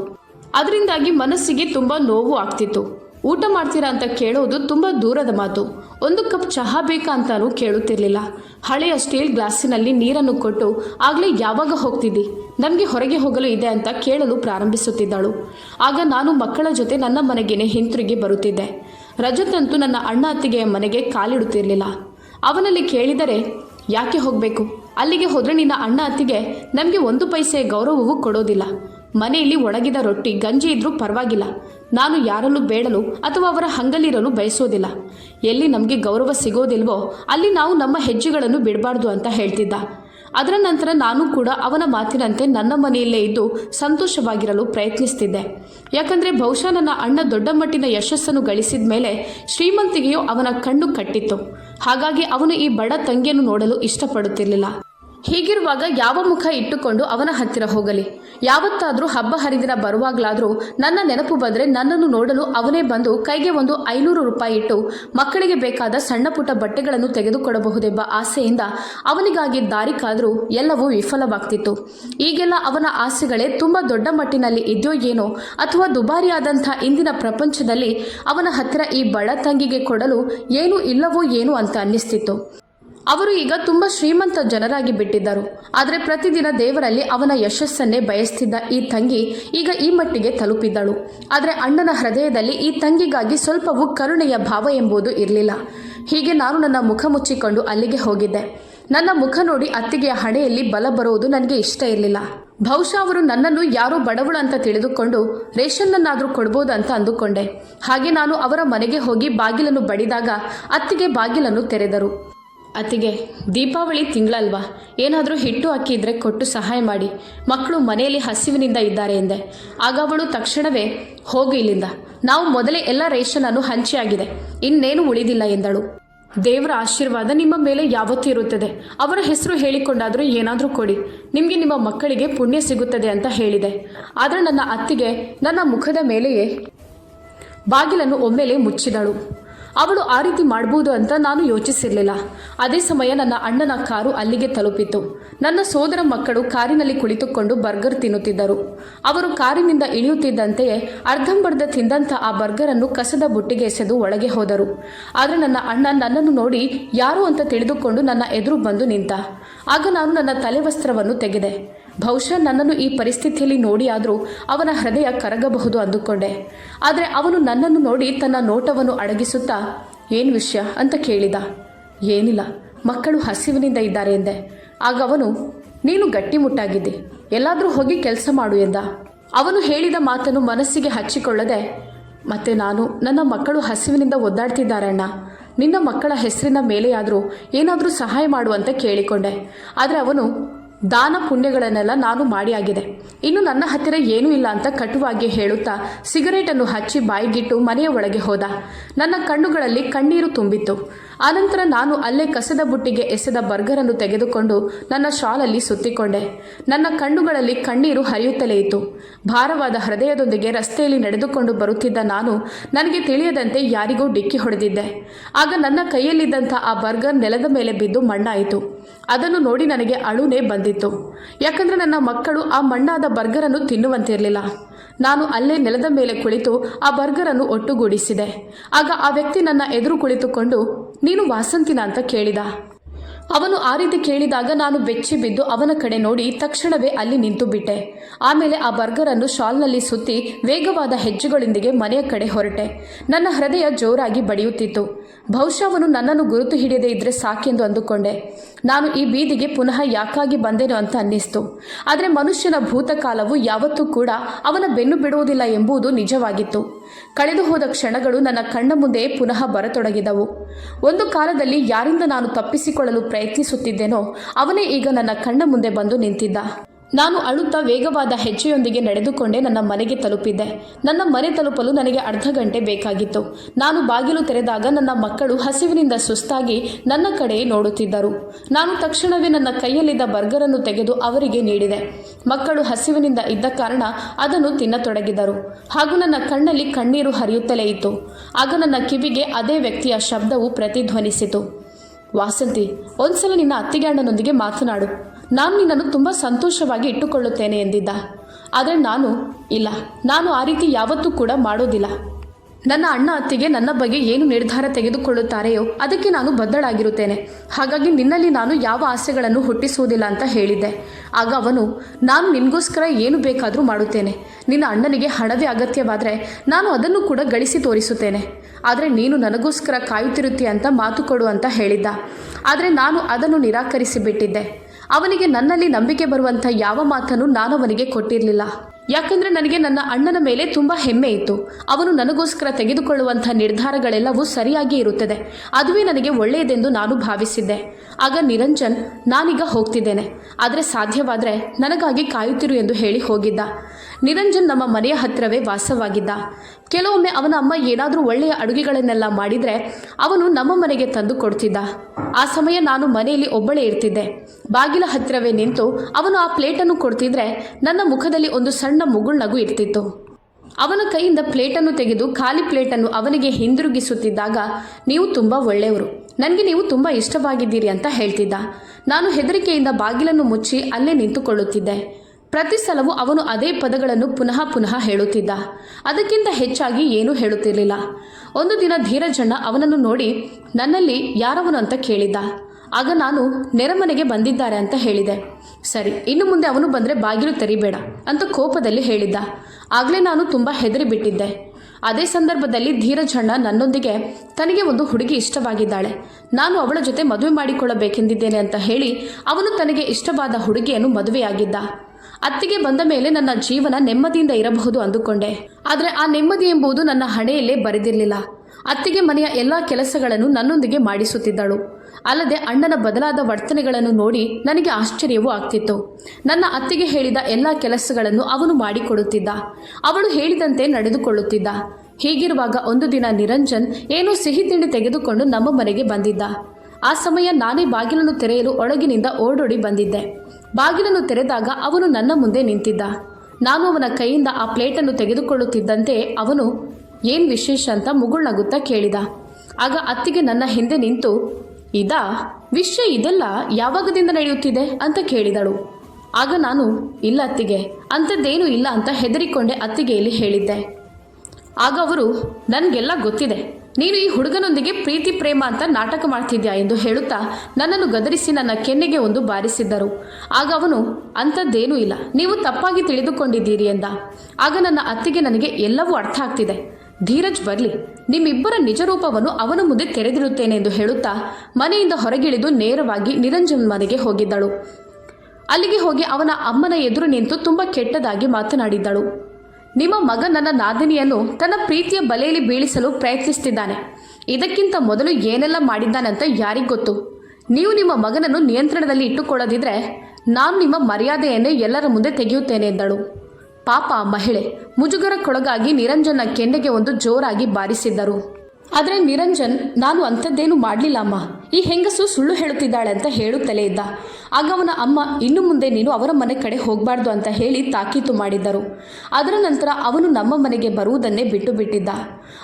ಅದರಿಂದಾಗಿ ಮನಸ್ಸಿಗೆ ತುಂಬ ನೋವು ಆಗ್ತಿತ್ತು. ಊಟ ಮಾಡ್ತೀರಾ ಅಂತ ಕೇಳೋದು ತುಂಬ ದೂರದ ಮಾತು. ಒಂದು ಕಪ್ ಚಹಾ ಬೇಕಾ ಅಂತಾನೂ ಕೇಳುತ್ತಿರಲಿಲ್ಲ. ಹಳೆಯ ಸ್ಟೀಲ್ ಗ್ಲಾಸಿನಲ್ಲಿ ನೀರನ್ನು ಕೊಟ್ಟು, ಆಗಲೇ ಯಾವಾಗ ಹೋಗ್ತಿದ್ದಿ? ನಮಗೆ ಹೊರಗೆ ಹೋಗಲು ಇದೆ ಅಂತ ಕೇಳಲು ಪ್ರಾರಂಭಿಸುತ್ತಿದ್ದಳು. ಆಗ ನಾನು ಮಕ್ಕಳ ಜೊತೆ ನನ್ನ ಮನೆಗೇನೆ ಹಿಂತಿರುಗಿ ಬರುತ್ತಿದ್ದೆ. ರಜತಂತೂ ನನ್ನ ಅಣ್ಣ ಅತ್ತಿಗೆಯ ಮನೆಗೆ ಕಾಲಿಡುತ್ತಿರಲಿಲ್ಲ. ಅವನಲ್ಲಿ ಕೇಳಿದರೆ, ಯಾಕೆ ಹೋಗಬೇಕು? ಅಲ್ಲಿಗೆ ಹೋದರೆ ನಿನ್ನ ಅಣ್ಣ ಅತ್ತಿಗೆ ನಮಗೆ ಒಂದು ಪೈಸೆಯ ಗೌರವವೂ ಕೊಡೋದಿಲ್ಲ. ಮನೆಯಲ್ಲಿ ಒಣಗಿದ ರೊಟ್ಟಿ ಗಂಜಿ ಇದ್ರೂ ಪರವಾಗಿಲ್ಲ. ನಾನು ಯಾರಲ್ಲೂ ಬೇಡಲು ಅಥವಾ ಅವರ ಹಂಗಲಿರಲು ಬಯಸೋದಿಲ್ಲ. ಎಲ್ಲಿ ನಮಗೆ ಗೌರವ ಸಿಗೋದಿಲ್ವೋ ಅಲ್ಲಿ ನಾವು ನಮ್ಮ ಹೆಜ್ಜೆಗಳನ್ನು ಬಿಡಬಾರ್ದು ಅಂತ ಹೇಳ್ತಿದ್ದ. ಅದರ ನಂತರ ನಾನು ಕೂಡ ಅವನ ಮಾತಿನಂತೆ ನನ್ನ ಮನೆಯಲ್ಲೇ ಇದ್ದು ಸಂತೋಷವಾಗಿರಲು ಪ್ರಯತ್ನಿಸ್ತಿದ್ದೆ. ಯಾಕಂದರೆ ಬಹುಶಃ ನನ್ನ ಅಣ್ಣ ದೊಡ್ಡ ಮಟ್ಟಿನ ಯಶಸ್ಸನ್ನು ಗಳಿಸಿದ ಮೇಲೆ ಶ್ರೀಮಂತಿಗೆಯು ಅವನ ಕಣ್ಣು ಕಟ್ಟಿತ್ತು. ಹಾಗಾಗಿ ಅವನು ಈ ಬಡ ತಂಗಿಯನ್ನು ನೋಡಲು ಇಷ್ಟಪಡುತ್ತಿರಲಿಲ್ಲ. ಹೀಗಿರುವಾಗ ಯಾವ ಮುಖ ಇಟ್ಟುಕೊಂಡು ಅವನ ಹತ್ತಿರ ಹೋಗಲಿ. ಯಾವತ್ತಾದರೂ ಹಬ್ಬ ಹರಿದಿನ ಬರುವಾಗಲಾದರೂ ನನ್ನ ನೆನಪು ಬಂದರೆ ನನ್ನನ್ನು ನೋಡಲು ಅವನೇ ಬಂದು ಕೈಗೆ ಒಂದು ಐನೂರು ರೂಪಾಯಿ ಇಟ್ಟು ಮಕ್ಕಳಿಗೆ ಬೇಕಾದ ಸಣ್ಣ ಪುಟ್ಟ ಬಟ್ಟೆಗಳನ್ನು ತೆಗೆದುಕೊಡಬಹುದೆಂಬ ಆಸೆಯಿಂದ ಅವನಿಗಾಗಿ ದಾರಿ ಕಾದರೂ ಎಲ್ಲವೂ ವಿಫಲವಾಗ್ತಿತ್ತು. ಈಗೆಲ್ಲ ಅವನ ಆಸೆಗಳೇ ತುಂಬ ದೊಡ್ಡ ಮಟ್ಟಿನಲ್ಲಿ ಇದೆಯೋ ಏನೋ ಅಥವಾ ದುಬಾರಿಯಾದಂಥ ಇಂದಿನ ಪ್ರಪಂಚದಲ್ಲಿ ಅವನ ಹತ್ತಿರ ಈ ಬಡ ಕೊಡಲು ಏನೂ ಇಲ್ಲವೋ ಏನು ಅಂತ ಅನ್ನಿಸ್ತಿತ್ತು. ಅವರು ಈಗ ತುಂಬ ಶ್ರೀಮಂತ ಜನರಾಗಿ ಬಿಟ್ಟಿದ್ದರು. ಆದರೆ ಪ್ರತಿದಿನ ದೇವರಲ್ಲಿ ಅವನ ಯಶಸ್ಸನ್ನೇ ಬಯಸ್ತಿದ್ದ ಈ ತಂಗಿ ಈಗ ಈ ಮಟ್ಟಿಗೆ ತಲುಪಿದ್ದಳು. ಆದರೆ ಅಣ್ಣನ ಹೃದಯದಲ್ಲಿ ಈ ತಂಗಿಗಾಗಿ ಸ್ವಲ್ಪವೂ ಕರುಣೆಯ ಭಾವ ಎಂಬುದು ಇರಲಿಲ್ಲ. ಹೀಗೆ ನಾನು ನನ್ನ ಮುಖ ಮುಚ್ಚಿಕೊಂಡು ಅಲ್ಲಿಗೆ ಹೋಗಿದ್ದೆ. ನನ್ನ ಮುಖ ನೋಡಿ ಅತ್ತಿಗೆಯ ಹಣೆಯಲ್ಲಿ ಬಲ ಬರುವುದು ನನಗೆ ಇಷ್ಟ ಇರಲಿಲ್ಲ. ಬಹುಶಃ ಅವರು ನನ್ನನ್ನು ಯಾರೋ ಬಡವಳು ಅಂತ ತಿಳಿದುಕೊಂಡು ರೇಷನ್ನನ್ನಾದರೂ ಕೊಡ್ಬೋದು ಅಂತ ಅಂದುಕೊಂಡೆ. ಹಾಗೆ ನಾನು ಅವರ ಮನೆಗೆ ಹೋಗಿ ಬಾಗಿಲನ್ನು ಬಡಿದಾಗ ಅತ್ತಿಗೆ ಬಾಗಿಲನ್ನು ತೆರೆದರು. ಅತ್ತಿಗೆ, ದೀಪಾವಳಿ ತಿಂಗಳಲ್ವಾ? ಏನಾದರೂ ಹಿಟ್ಟು ಅಕ್ಕಿ ಇದ್ರೆ ಕೊಟ್ಟು ಸಹಾಯ ಮಾಡಿ. ಮಕ್ಕಳು ಮನೆಯಲ್ಲಿ ಹಸಿವಿನಿಂದ ಇದ್ದಾರೆ ಎಂದೆ. ಆಗ ಅವಳು ತಕ್ಷಣವೇ, ಹೋಗು ಇಲ್ಲಿಂದ. ನಾವು ಮೊದಲೇ ಎಲ್ಲ ರೇಷನನ್ನು ಹಂಚಿಯಾಗಿದೆ. ಇನ್ನೇನು ಉಳಿದಿಲ್ಲ ಎಂದಳು. ದೇವರ ಆಶೀರ್ವಾದ ನಿಮ್ಮ ಮೇಲೆ ಯಾವತ್ತೂ ಇರುತ್ತದೆ. ಅವರ ಹೆಸರು ಹೇಳಿಕೊಂಡಾದರೂ ಏನಾದರೂ ಕೊಡಿ. ನಿಮಗೆ ನಿಮ್ಮ ಮಕ್ಕಳಿಗೆ ಪುಣ್ಯ ಸಿಗುತ್ತದೆ ಅಂತ ಹೇಳಿದೆ. ಆದರೆ ನನ್ನ ಅತ್ತಿಗೆ ನನ್ನ ಮುಖದ ಮೇಲೆಯೇ ಬಾಗಿಲನ್ನು ಒಮ್ಮೆಲೆ ಮುಚ್ಚಿದಳು. ಅವಳು ಆ ರೀತಿ ಮಾಡಬಹುದು ಅಂತ ನಾನು ಯೋಚಿಸಿರಲಿಲ್ಲ. ಅದೇ ಸಮಯ ನನ್ನ ಅಣ್ಣನ ಕಾರು ಅಲ್ಲಿಗೆ ತಲುಪಿತು ನನ್ನ ಸೋದರ ಮಕ್ಕಳು ಕಾರಿನಲ್ಲಿ ಕುಳಿತುಕೊಂಡು ಬರ್ಗರ್ ತಿನ್ನುತ್ತಿದ್ದರು. ಅವರು ಕಾರಿನಿಂದ ಇಳಿಯುತ್ತಿದ್ದಂತೆಯೇ ಅರ್ಧಂಬರ್ಧ ತಿಂದಂಥ ಆ ಬರ್ಗರನ್ನು ಕಸದ ಬುಟ್ಟಿಗೆ ಎಸೆದು ಒಳಗೆ ಹೋದರು. ಆದರೆ ನನ್ನ ಅಣ್ಣ ನನ್ನನ್ನು ನೋಡಿ ಯಾರು ಅಂತ ತಿಳಿದುಕೊಂಡು ನನ್ನ ಎದುರು ಬಂದು ನಿಂತ. ಆಗ ನಾನು ನನ್ನ ತಲೆವಸ್ತ್ರವನ್ನು ತೆಗೆದೆ. ಬಹುಶಃ ನನ್ನನ್ನು ಈ ಪರಿಸ್ಥಿತಿಯಲ್ಲಿ ನೋಡಿ ಆದರೂ ಅವನ ಹೃದಯ ಕರಗಬಹುದು ಅಂದುಕೊಂಡೆ. ಆದರೆ ಅವನು ನನ್ನನ್ನು ನೋಡಿ ತನ್ನ ನೋಟವನ್ನು ಅಡಗಿಸುತ್ತಾ, ಏನು ವಿಷಯ? ಅಂತ ಕೇಳಿದ. ಏನಿಲ್ಲ, ಮಕ್ಕಳು ಹಸಿವಿನಿಂದ ಇದ್ದಾರೆ ಎಂದೆ. ಆಗ ಅವನು, ನೀನು ಗಟ್ಟಿಮುಟ್ಟಾಗಿದ್ದೆ ಎಲ್ಲಾದರೂ ಹೋಗಿ ಕೆಲಸ ಮಾಡು ಎಂದ. ಅವನು ಹೇಳಿದ ಮಾತನ್ನು ಮನಸ್ಸಿಗೆ ಹಚ್ಚಿಕೊಳ್ಳದೆ, ಮತ್ತೆ ನಾನು ನನ್ನ ಮಕ್ಕಳು ಹಸಿವಿನಿಂದ ಒದ್ದಾಡ್ತಿದ್ದಾರಣ್ಣ ನಿನ್ನ ಮಕ್ಕಳ ಹೆಸರಿನ ಮೇಲೆಯಾದರೂ ಏನಾದರೂ ಸಹಾಯ ಮಾಡು ಅಂತ ಕೇಳಿಕೊಂಡೆ. ಆದರೆ ಅವನು ದಾನ ಪುಣ್ಯಗಳನ್ನೆಲ್ಲ ನಾನು ಮಾಡಿ ಆಗಿದೆ. ಇನ್ನು ನನ್ನ ಹತ್ತಿರ ಏನೂ ಇಲ್ಲ ಅಂತ ಕಟುವಾಗಿ ಹೇಳುತ್ತಾ ಸಿಗರೇಟನ್ನು ಹಚ್ಚಿ ಬಾಯಿಗಿಟ್ಟು ಮನೆಯ ಒಳಗೆ ಹೋದ. ನನ್ನ ಕಣ್ಣುಗಳಲ್ಲಿ ಕಣ್ಣೀರು ತುಂಬಿತ್ತು. ಆನಂತರ ನಾನು ಅಲ್ಲೇ ಕಸದ ಬುಟ್ಟಿಗೆ ಎಸೆದ ಬರ್ಗರನ್ನು ತೆಗೆದುಕೊಂಡು ನನ್ನ ಶಾಲಲ್ಲಿ ಸುತ್ತಿಕೊಂಡೆ. ನನ್ನ ಕಣ್ಣುಗಳಲ್ಲಿ ಕಣ್ಣೀರು ಹರಿಯುತ್ತಲೇ ಇತ್ತು. ಭಾರವಾದ ಹೃದಯದೊಂದಿಗೆ ರಸ್ತೆಯಲ್ಲಿ ನಡೆದುಕೊಂಡು ಬರುತ್ತಿದ್ದ ನಾನು ನನಗೆ ತಿಳಿಯದಂತೆ ಯಾರಿಗೂ ಡಿಕ್ಕಿ ಹೊಡೆದಿದ್ದೆ. ಆಗ ನನ್ನ ಕೈಯಲ್ಲಿದ್ದಂಥ ಆ ಬರ್ಗರ್ ನೆಲದ ಮೇಲೆ ಬಿದ್ದು ಮಣ್ಣಾಯಿತು. ಅದನ್ನು ನೋಡಿ ನನಗೆ ಅಳುನೇ ಬಂದಿತ್ತು. ಯಾಕಂದರೆ ನನ್ನ ಮಕ್ಕಳು ಆ ಮಣ್ಣಾದ ಬರ್ಗರನ್ನು ತಿನ್ನುವಂತಿರಲಿಲ್ಲ. ನಾನು ಅಲ್ಲೇ ನೆಲದ ಮೇಲೆ ಕುಳಿತು ಆ ಬರ್ಗರನ್ನು ಒಟ್ಟುಗೂಡಿಸಿದೆ. ಆಗ ಆ ವ್ಯಕ್ತಿ ನನ್ನ ಎದುರು ಕುಳಿತುಕೊಂಡು ನೀನು ವಾಸಂತಿನ ಅಂತ ಕೇಳಿದ. ಅವನು ಆ ರೀತಿ ಕೇಳಿದಾಗ ನಾನು ಬೆಚ್ಚಿ ಬಿದ್ದು ಅವನ ಕಡೆ ನೋಡಿ ತಕ್ಷಣವೇ ಅಲ್ಲಿ ನಿಂತು ಬಿಟ್ಟೆ. ಆಮೇಲೆ ಆ ಬರ್ಗರನ್ನು ಶಾಲ್ನಲ್ಲಿ ಸುತ್ತಿ ವೇಗವಾದ ಹೆಜ್ಜೆಗಳೊಂದಿಗೆ ಮನೆಯ ಕಡೆ ಹೊರಟೆ. ನನ್ನ ಹೃದಯ ಜೋರಾಗಿ ಬಡಿಯುತ್ತಿತ್ತು. ಬಹುಶಃ ಅವನು ನನ್ನನ್ನು ಗುರುತು ಹಿಡಿಯದೇ ಇದ್ರೆ ಸಾಕೆಂದು ಅಂದುಕೊಂಡೆ. ನಾನು ಈ ಬೀದಿಗೆ ಪುನಃ ಯಾಕಾಗಿ ಬಂದೇನೋ ಅಂತ ಅನ್ನಿಸ್ತು. ಆದರೆ ಮನುಷ್ಯನ ಭೂತಕಾಲವು ಯಾವತ್ತೂ ಕೂಡ ಅವನ ಬೆನ್ನು ಬಿಡುವುದಿಲ್ಲ ಎಂಬುದು ನಿಜವಾಗಿತ್ತು. ಕಳೆದು ಹೋದ ಕ್ಷಣಗಳು ನನ್ನ ಕಣ್ಣ ಮುಂದೆ ಪುನಃ ಬರತೊಡಗಿದವು. ಒಂದು ಕಾಲದಲ್ಲಿ ಯಾರಿಂದ ನಾನು ತಪ್ಪಿಸಿಕೊಳ್ಳಲು ಪ್ರಯತ್ನಿಸುತ್ತಿದ್ದೇನೋ ಅವನೇ ಈಗ ನನ್ನ ಕಣ್ಣ ಮುಂದೆ ಬಂದು ನಿಂತಿದ್ದ. ನಾನು ಅಳುತ್ತಾ ವೇಗವಾದ ಹೆಜ್ಜೆಯೊಂದಿಗೆ ನಡೆದುಕೊಂಡೇ ನನ್ನ ಮನೆಗೆ ತಲುಪಿದ್ದೆ. ನನ್ನ ಮನೆ ತಲುಪಲು ನನಗೆ ಅರ್ಧ ಗಂಟೆ ಬೇಕಾಗಿತ್ತು. ನಾನು ಬಾಗಿಲು ತೆರೆದಾಗ ನನ್ನ ಮಕ್ಕಳು ಹಸಿವಿನಿಂದ ಸುಸ್ತಾಗಿ ನನ್ನ ಕಡೆ ನೋಡುತ್ತಿದ್ದರು. ನಾನು ತಕ್ಷಣವೇ ನನ್ನ ಕೈಯಲ್ಲಿದ್ದ ಬರ್ಗರನ್ನು ತೆಗೆದು ಅವರಿಗೆ ನೀಡಿದೆ. ಮಕ್ಕಳು ಹಸಿವಿನಿಂದ ಇದ್ದ ಕಾರಣ ಅದನ್ನು ತಿನ್ನತೊಡಗಿದರು. ಹಾಗೂ ನನ್ನ ಕಣ್ಣಲ್ಲಿ ಕಣ್ಣೀರು ಹರಿಯುತ್ತಲೇ ಇತ್ತು. ಆಗ ನನ್ನ ಕಿವಿಗೆ ಅದೇ ವ್ಯಕ್ತಿಯ ಶಬ್ದವು ಪ್ರತಿಧ್ವನಿಸಿತು. ವಾಸಂತಿ, ಒಂದ್ಸಲ ನಿನ್ನ ಅತ್ತಿಗೆ ಅಣ್ಣನೊಂದಿಗೆ ಮಾತನಾಡು. ನಾನು ನಿನ್ನನ್ನು ತುಂಬ ಸಂತೋಷವಾಗಿ ಇಟ್ಟುಕೊಳ್ಳುತ್ತೇನೆ ಎಂದಿದ್ದ. ಆದರೆ ನಾನು ಇಲ್ಲ. ನಾನು ಆ ರೀತಿ ಯಾವತ್ತೂ ಕೂಡ ಮಾಡೋದಿಲ್ಲ. ನನ್ನ ಅಣ್ಣ ಅತ್ತಿಗೆ ನನ್ನ ಬಗ್ಗೆ ಏನು ನಿರ್ಧಾರ ತೆಗೆದುಕೊಳ್ಳುತ್ತಾರೆಯೋ ಅದಕ್ಕೆ ನಾನು ಬದ್ಧಳಾಗಿರುತ್ತೇನೆ. ಹಾಗಾಗಿ ನಿನ್ನಲ್ಲಿ ನಾನು ಯಾವ ಆಸೆಗಳನ್ನು ಹುಟ್ಟಿಸುವುದಿಲ್ಲ ಅಂತ ಹೇಳಿದ್ದೆ. ಆಗ ಅವನು, ನಾನು ನಿನಗೋಸ್ಕರ ಏನು ಬೇಕಾದರೂ ಮಾಡುತ್ತೇನೆ. ನಿನ್ನ ಅಣ್ಣನಿಗೆ ಹಣವೇ ಅಗತ್ಯವಾದರೆ ನಾನು ಅದನ್ನು ಕೂಡ ಗಳಿಸಿ ತೋರಿಸುತ್ತೇನೆ. ಆದರೆ ನೀನು ನನಗೋಸ್ಕರ ಕಾಯುತ್ತಿರುತ್ತೀಯ ಅಂತ ಮಾತು ಕೊಡು ಅಂತ ಹೇಳಿದ್ದ. ಆದರೆ ನಾನು ಅದನ್ನು ನಿರಾಕರಿಸಿ ಬಿಟ್ಟಿದ್ದೆ ಅವನಿಗೆ ನನ್ನಲ್ಲಿ ನಂಬಿಕೆ ಬರುವಂಥ ಯಾವ ಮಾತನ್ನು ನಾನು ಅವನಿಗೆ ಕೊಟ್ಟಿರಲಿಲ್ಲ. ಯಾಕಂದರೆ ನನಗೆ ನನ್ನ ಅಣ್ಣನ ಮೇಲೆ ತುಂಬ ಹೆಮ್ಮೆ ಇತ್ತು. ಅವನು ನನಗೋಸ್ಕರ ತೆಗೆದುಕೊಳ್ಳುವಂಥ ನಿರ್ಧಾರಗಳೆಲ್ಲವೂ ಸರಿಯಾಗಿ ಇರುತ್ತದೆ. ಅದುವೇ ನನಗೆ ಒಳ್ಳೆಯದೆಂದು ನಾನು ಭಾವಿಸಿದ್ದೆ. ಆಗ ನಿರಂಜನ್, ನಾನೀಗ ಹೋಗ್ತಿದ್ದೇನೆ. ಆದರೆ ಸಾಧ್ಯವಾದರೆ ನನಗಾಗಿ ಕಾಯುತ್ತಿರು ಎಂದು ಹೇಳಿ ಹೋಗಿದ್ದ. ನಿರಂಜನ್ ನಮ್ಮ ಮನೆಯ ಹತ್ತಿರವೇ ವಾಸವಾಗಿದ್ದ. ಕೆಲವೊಮ್ಮೆ ಅವನ ಅಮ್ಮ ಏನಾದರೂ ಒಳ್ಳೆಯ ಅಡುಗೆಗಳನ್ನೆಲ್ಲ ಮಾಡಿದರೆ ಅವನು ನಮ್ಮ ಮನೆಗೆ ತಂದು ಕೊಡ್ತಿದ್ದ. ಆ ಸಮಯ ನಾನು ಮನೆಯಲ್ಲಿ ಒಬ್ಬಳೇ ಇರ್ತಿದ್ದೆ. ಬಾಗಿಲ ಹತ್ತಿರವೇ ನಿಂತು ಅವನು ಆ ಪ್ಲೇಟನ್ನು ಕೊಡ್ತಿದ್ರೆ ನನ್ನ ಮುಖದಲ್ಲಿ ಒಂದು ಸಣ್ಣ ಮುಗುಳ್ನಗು ಇರ್ತಿತ್ತು. ಅವನ ಕೈಯಿಂದ ಪ್ಲೇಟನ್ನು ತೆಗೆದು ಖಾಲಿ ಪ್ಲೇಟನ್ನು ಅವನಿಗೆ ಹಿಂದಿರುಗಿಸುತ್ತಿದ್ದಾಗ, ನೀವು ತುಂಬ ಒಳ್ಳೆಯವರು. ನನಗೆ ನೀವು ತುಂಬ ಇಷ್ಟವಾಗಿದ್ದೀರಿ ಅಂತ ಹೇಳ್ತಿದ್ದ. ನಾನು ಹೆದರಿಕೆಯಿಂದ ಬಾಗಿಲನ್ನು ಮುಚ್ಚಿ ಅಲ್ಲೇ ನಿಂತುಕೊಳ್ಳುತ್ತಿದ್ದೆ. ಪ್ರತಿ ಸಲವೂ ಅವನು ಅದೇ ಪದಗಳನ್ನು ಪುನಃ ಪುನಃ ಹೇಳುತ್ತಿದ್ದ. ಅದಕ್ಕಿಂತ ಹೆಚ್ಚಾಗಿ ಏನೂ ಹೇಳುತ್ತಿರಲಿಲ್ಲ. ಒಂದು ದಿನ ಧೀರಜಣ್ಣ ಅವನನ್ನು ನೋಡಿ, ನನ್ನಲ್ಲಿ ಯಾರವನು? ಅಂತ ಕೇಳಿದ್ದ. ಆಗ ನಾನು, ನೆರೆಮನೆಗೆ ಬಂದಿದ್ದಾರೆ ಅಂತ ಹೇಳಿದೆ. ಸರಿ, ಇನ್ನು ಮುಂದೆ ಅವನು ಬಂದರೆ ಬಾಗಿಲು ತೆರಿಬೇಡ ಅಂತ ಕೋಪದಲ್ಲಿ ಹೇಳಿದ್ದ. ಆಗಲೇ ನಾನು ತುಂಬ ಹೆದರಿ ಬಿಟ್ಟಿದ್ದೆ. ಅದೇ ಸಂದರ್ಭದಲ್ಲಿ ಧೀರಜಣ್ಣ ನನ್ನೊಂದಿಗೆ, ತನಗೆ ಒಂದು ಹುಡುಗಿ ಇಷ್ಟವಾಗಿದ್ದಾಳೆ. ನಾನು ಅವಳ ಜೊತೆ ಮದುವೆ ಮಾಡಿಕೊಳ್ಳಬೇಕೆಂದಿದ್ದೇನೆ ಅಂತ ಹೇಳಿ, ಅವನು ತನಗೆ ಇಷ್ಟವಾದ ಹುಡುಗಿಯನ್ನು ಮದುವೆಯಾಗಿದ್ದ. ಅತ್ತಿಗೆ ಬಂದ ಮೇಲೆ ನನ್ನ ಜೀವನ ನೆಮ್ಮದಿಯಿಂದ ಇರಬಹುದು ಅಂದುಕೊಂಡೆ. ಆದರೆ ಆ ನೆಮ್ಮದಿ ಎಂಬುದು ನನ್ನ ಹಣೆಯಲ್ಲೇ ಬರೆದಿರಲಿಲ್ಲ. ಅತ್ತಿಗೆ ಮನೆಯ ಎಲ್ಲ ಕೆಲಸಗಳನ್ನು ನನ್ನೊಂದಿಗೆ ಮಾಡಿಸುತ್ತಿದ್ದಳು. ಅಲ್ಲದೆ ಅಣ್ಣನ ಬದಲಾದ ವರ್ತನೆಗಳನ್ನು ನೋಡಿ ನನಗೆ ಆಶ್ಚರ್ಯವೂ ಆಗ್ತಿತ್ತು. ನನ್ನ ಅತ್ತಿಗೆ ಹೇಳಿದ ಎಲ್ಲ ಕೆಲಸಗಳನ್ನು ಅವನು ಮಾಡಿಕೊಡುತ್ತಿದ್ದ. ಅವಳು ಹೇಳಿದಂತೆ ನಡೆದುಕೊಳ್ಳುತ್ತಿದ್ದ. ಹೀಗಿರುವಾಗ ಒಂದು ದಿನ ನಿರಂಜನ್ ಏನೋ ಸಿಹಿ ತಿಂಡಿ ತೆಗೆದುಕೊಂಡು ನಮ್ಮ ಮನೆಗೆ ಬಂದಿದ್ದ. ಆ ಸಮಯ ನಾನೇ ಬಾಗಿಲನ್ನು ತೆರೆಯಲು ಒಳಗಿನಿಂದ ಓಡೋಡಿ ಬಂದಿದ್ದೆ. ಬಾಗಿಲನ್ನು ತೆರೆದಾಗ ಅವನು ನನ್ನ ಮುಂದೆ ನಿಂತಿದ್ದ. ನಾನು ಅವನ ಕೈಯಿಂದ ಆ ಪ್ಲೇಟನ್ನು ತೆಗೆದುಕೊಳ್ಳುತ್ತಿದ್ದಂತೆ ಅವನು, ಏನು ವಿಶೇಷ? ಅಂತ ಮುಗುಳ್ನಗುತ್ತಾ ಕೇಳಿದ. ಆಗ ಅತ್ತಿಗೆ ನನ್ನ ಹಿಂದೆ ನಿಂತು ಇದಾ, ವಿಷಯ ಇದೆಲ್ಲ ಯಾವಾಗದಿಂದ ನಡೆಯುತ್ತಿದೆ ಅಂತ ಕೇಳಿದಳು. ಆಗ ನಾನು, ಇಲ್ಲ ಅತ್ತಿಗೆ, ಅಂಥದ್ದೇನು ಇಲ್ಲ ಅಂತ ಹೆದರಿಕೊಂಡೆ ಅತ್ತಿಗೆಯಲ್ಲಿ ಹೇಳಿದ್ದೆ. ಆಗ ಅವರು, ನನಗೆಲ್ಲ ಗೊತ್ತಿದೆ, ನೀನು ಈ ಹುಡುಗನೊಂದಿಗೆ ಪ್ರೀತಿ, ಪ್ರೇಮ ಅಂತ ನಾಟಕ ಮಾಡ್ತಿದ್ಯಾ ಎಂದು ಹೇಳುತ್ತಾ ನನ್ನನ್ನು ಗದರಿಸಿ ನನ್ನ ಕೆನ್ನೆಗೆ ಒಂದು ಬಾರಿಸಿದ್ದರು. ಆಗ ಅವನು, ಅಂಥದ್ದೇನೂ ಇಲ್ಲ, ನೀವು ತಪ್ಪಾಗಿ ತಿಳಿದುಕೊಂಡಿದ್ದೀರಿ ಎಂದ. ಆಗ ನನ್ನ ಅತ್ತಿಗೆ ನನಗೆ ಎಲ್ಲವೂ ಅರ್ಥ ಆಗ್ತಿದೆ. ಧೀರಜ್ ಬರಲಿ, ನಿಮ್ಮಿಬ್ಬರ ನಿಜ ರೂಪವನ್ನು ಅವನ ಮುಂದೆ ತೆರೆದಿರುತ್ತೇನೆ ಎಂದು ಹೇಳುತ್ತಾ ಮನೆಯಿಂದ ಹೊರಗಿಳಿದು ನೇರವಾಗಿ ನಿರಂಜನ್ ಮನೆಗೆ ಹೋಗಿದ್ದಳು. ಅಲ್ಲಿಗೆ ಹೋಗಿ ಅವನ ಅಮ್ಮನ ಎದುರು ನಿಂತು ತುಂಬ ಕೆಟ್ಟದಾಗಿ ಮಾತನಾಡಿದ್ದಳು. ನಿಮ್ಮ ಮಗ ನನ್ನ ನಾದಿನಿಯನ್ನು ತನ್ನ ಪ್ರೀತಿಯ ಬಲೆಯಲ್ಲಿ ಬೀಳಿಸಲು ಪ್ರಯತ್ನಿಸುತ್ತಿದ್ದಾನೆ ಇದಕ್ಕಿಂತ ಮೊದಲು ಏನೆಲ್ಲ ಮಾಡಿದ್ದಾನಂತ ಯಾರಿಗೊತ್ತು ನೀವು ನಿಮ್ಮ ಮಗನನ್ನು ನಿಯಂತ್ರಣದಲ್ಲಿ ಇಟ್ಟುಕೊಳ್ಳದಿದ್ರೆ ನಾನು ನಿಮ್ಮ ಮರ್ಯಾದೆಯನ್ನೇ ಎಲ್ಲರ ಮುಂದೆ ತೆಗೆಯುತ್ತೇನೆ ಎಂದಳು. ಪಾಪ ಮಹಿಳೆ ಮುಜುಗರಕ್ಕೊಳಗಾಗಿ ನಿರಂಜನ ಕೆಂಡೆಗೆ ಒಂದು ಜೋರಾಗಿ ಬಾರಿಸಿದ್ದರು. ಆದರೆ ನಿರಂಜನ್, ನಾನು ಅಂಥದ್ದೇನು ಮಾಡಲಿಲ್ಲ ಅಮ್ಮ. ಈ ಹೆಂಗಸು ಸುಳ್ಳು ಹೇಳುತ್ತಿದ್ದಾಳೆ ಅಂತ ಹೇಳುತ್ತಲೇ ಇದ್ದ. ಆಗ ಅವನ ಅಮ್ಮ, ಇನ್ನು ಮುಂದೆ ನೀನು ಅವರ ಮನೆ ಕಡೆ ಹೋಗಬಾರ್ದು ಅಂತ ಹೇಳಿ ತಾಕೀತು ಮಾಡಿದ್ದರು. ಅದರ ನಂತರ ಅವನು ನಮ್ಮ ಮನೆಗೆ ಬರುವುದನ್ನೇ ಬಿಟ್ಟು ಬಿಟ್ಟಿದ್ದ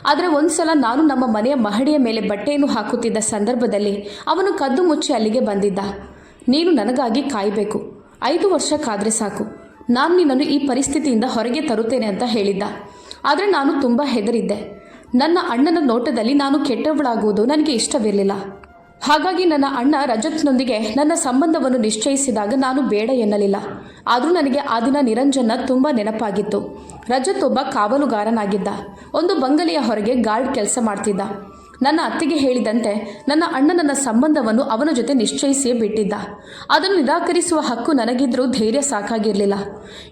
ಆದರೆ ಒಂದ್ಸಲ ನಾನು ನಮ್ಮ ಮನೆಯ ಮಹಡಿಯ ಮೇಲೆ ಬಟ್ಟೆಯನ್ನು ಹಾಕುತ್ತಿದ್ದ ಸಂದರ್ಭದಲ್ಲಿ ಅವನು ಕದ್ದು ಮುಚ್ಚಿ ಅಲ್ಲಿಗೆ ಬಂದಿದ್ದ. ನೀನು ನನಗಾಗಿ ಕಾಯಬೇಕು. ಐದು ವರ್ಷ ಕಾದ್ರೆ ಸಾಕು. ನಾನು ನಿನ್ನನ್ನು ಈ ಪರಿಸ್ಥಿತಿಯಿಂದ ಹೊರಗೆ ತರುತ್ತೇನೆ ಅಂತ ಹೇಳಿದ್ದ. ಆದರೆ ನಾನು ತುಂಬ ಹೆದರಿದ್ದೆ. ನನ್ನ ಅಣ್ಣನ ನೋಟದಲ್ಲಿ ನಾನು ಕೆಟ್ಟವಳಾಗುವುದು ನನಗೆ ಇಷ್ಟವಿರಲಿಲ್ಲ. ಹಾಗಾಗಿ ನನ್ನ ಅಣ್ಣ ರಜತ್ನೊಂದಿಗೆ ನನ್ನ ಸಂಬಂಧವನ್ನು ನಿಶ್ಚಯಿಸಿದಾಗ ನಾನು ಬೇಡ ಎನ್ನಲಿಲ್ಲ. ಆದರೂ ನನಗೆ ಆ ದಿನ ನಿರಂಜನ ತುಂಬ ನೆನಪಾಗಿತ್ತು. ರಜತ್ ಒಬ್ಬ ಕಾವಲುಗಾರನಾಗಿದ್ದ. ಒಂದು ಬಂಗಲೆಯ ಹೊರಗೆ ಗಾರ್ಡ್ ಕೆಲಸ ಮಾಡ್ತಿದ್ದ. ನನ್ನ ಅತ್ತಿಗೆ ಹೇಳಿದಂತೆ ನನ್ನ ಅಣ್ಣ ನನ್ನ ಸಂಬಂಧವನ್ನು ಅವನ ಜೊತೆ ನಿಶ್ಚಯಿಸಿಯೇ ಬಿಟ್ಟಿದ್ದ. ಅದನ್ನು ನಿರಾಕರಿಸುವ ಹಕ್ಕು ನನಗಿದ್ರೂ ಧೈರ್ಯ ಸಾಕಾಗಿರಲಿಲ್ಲ.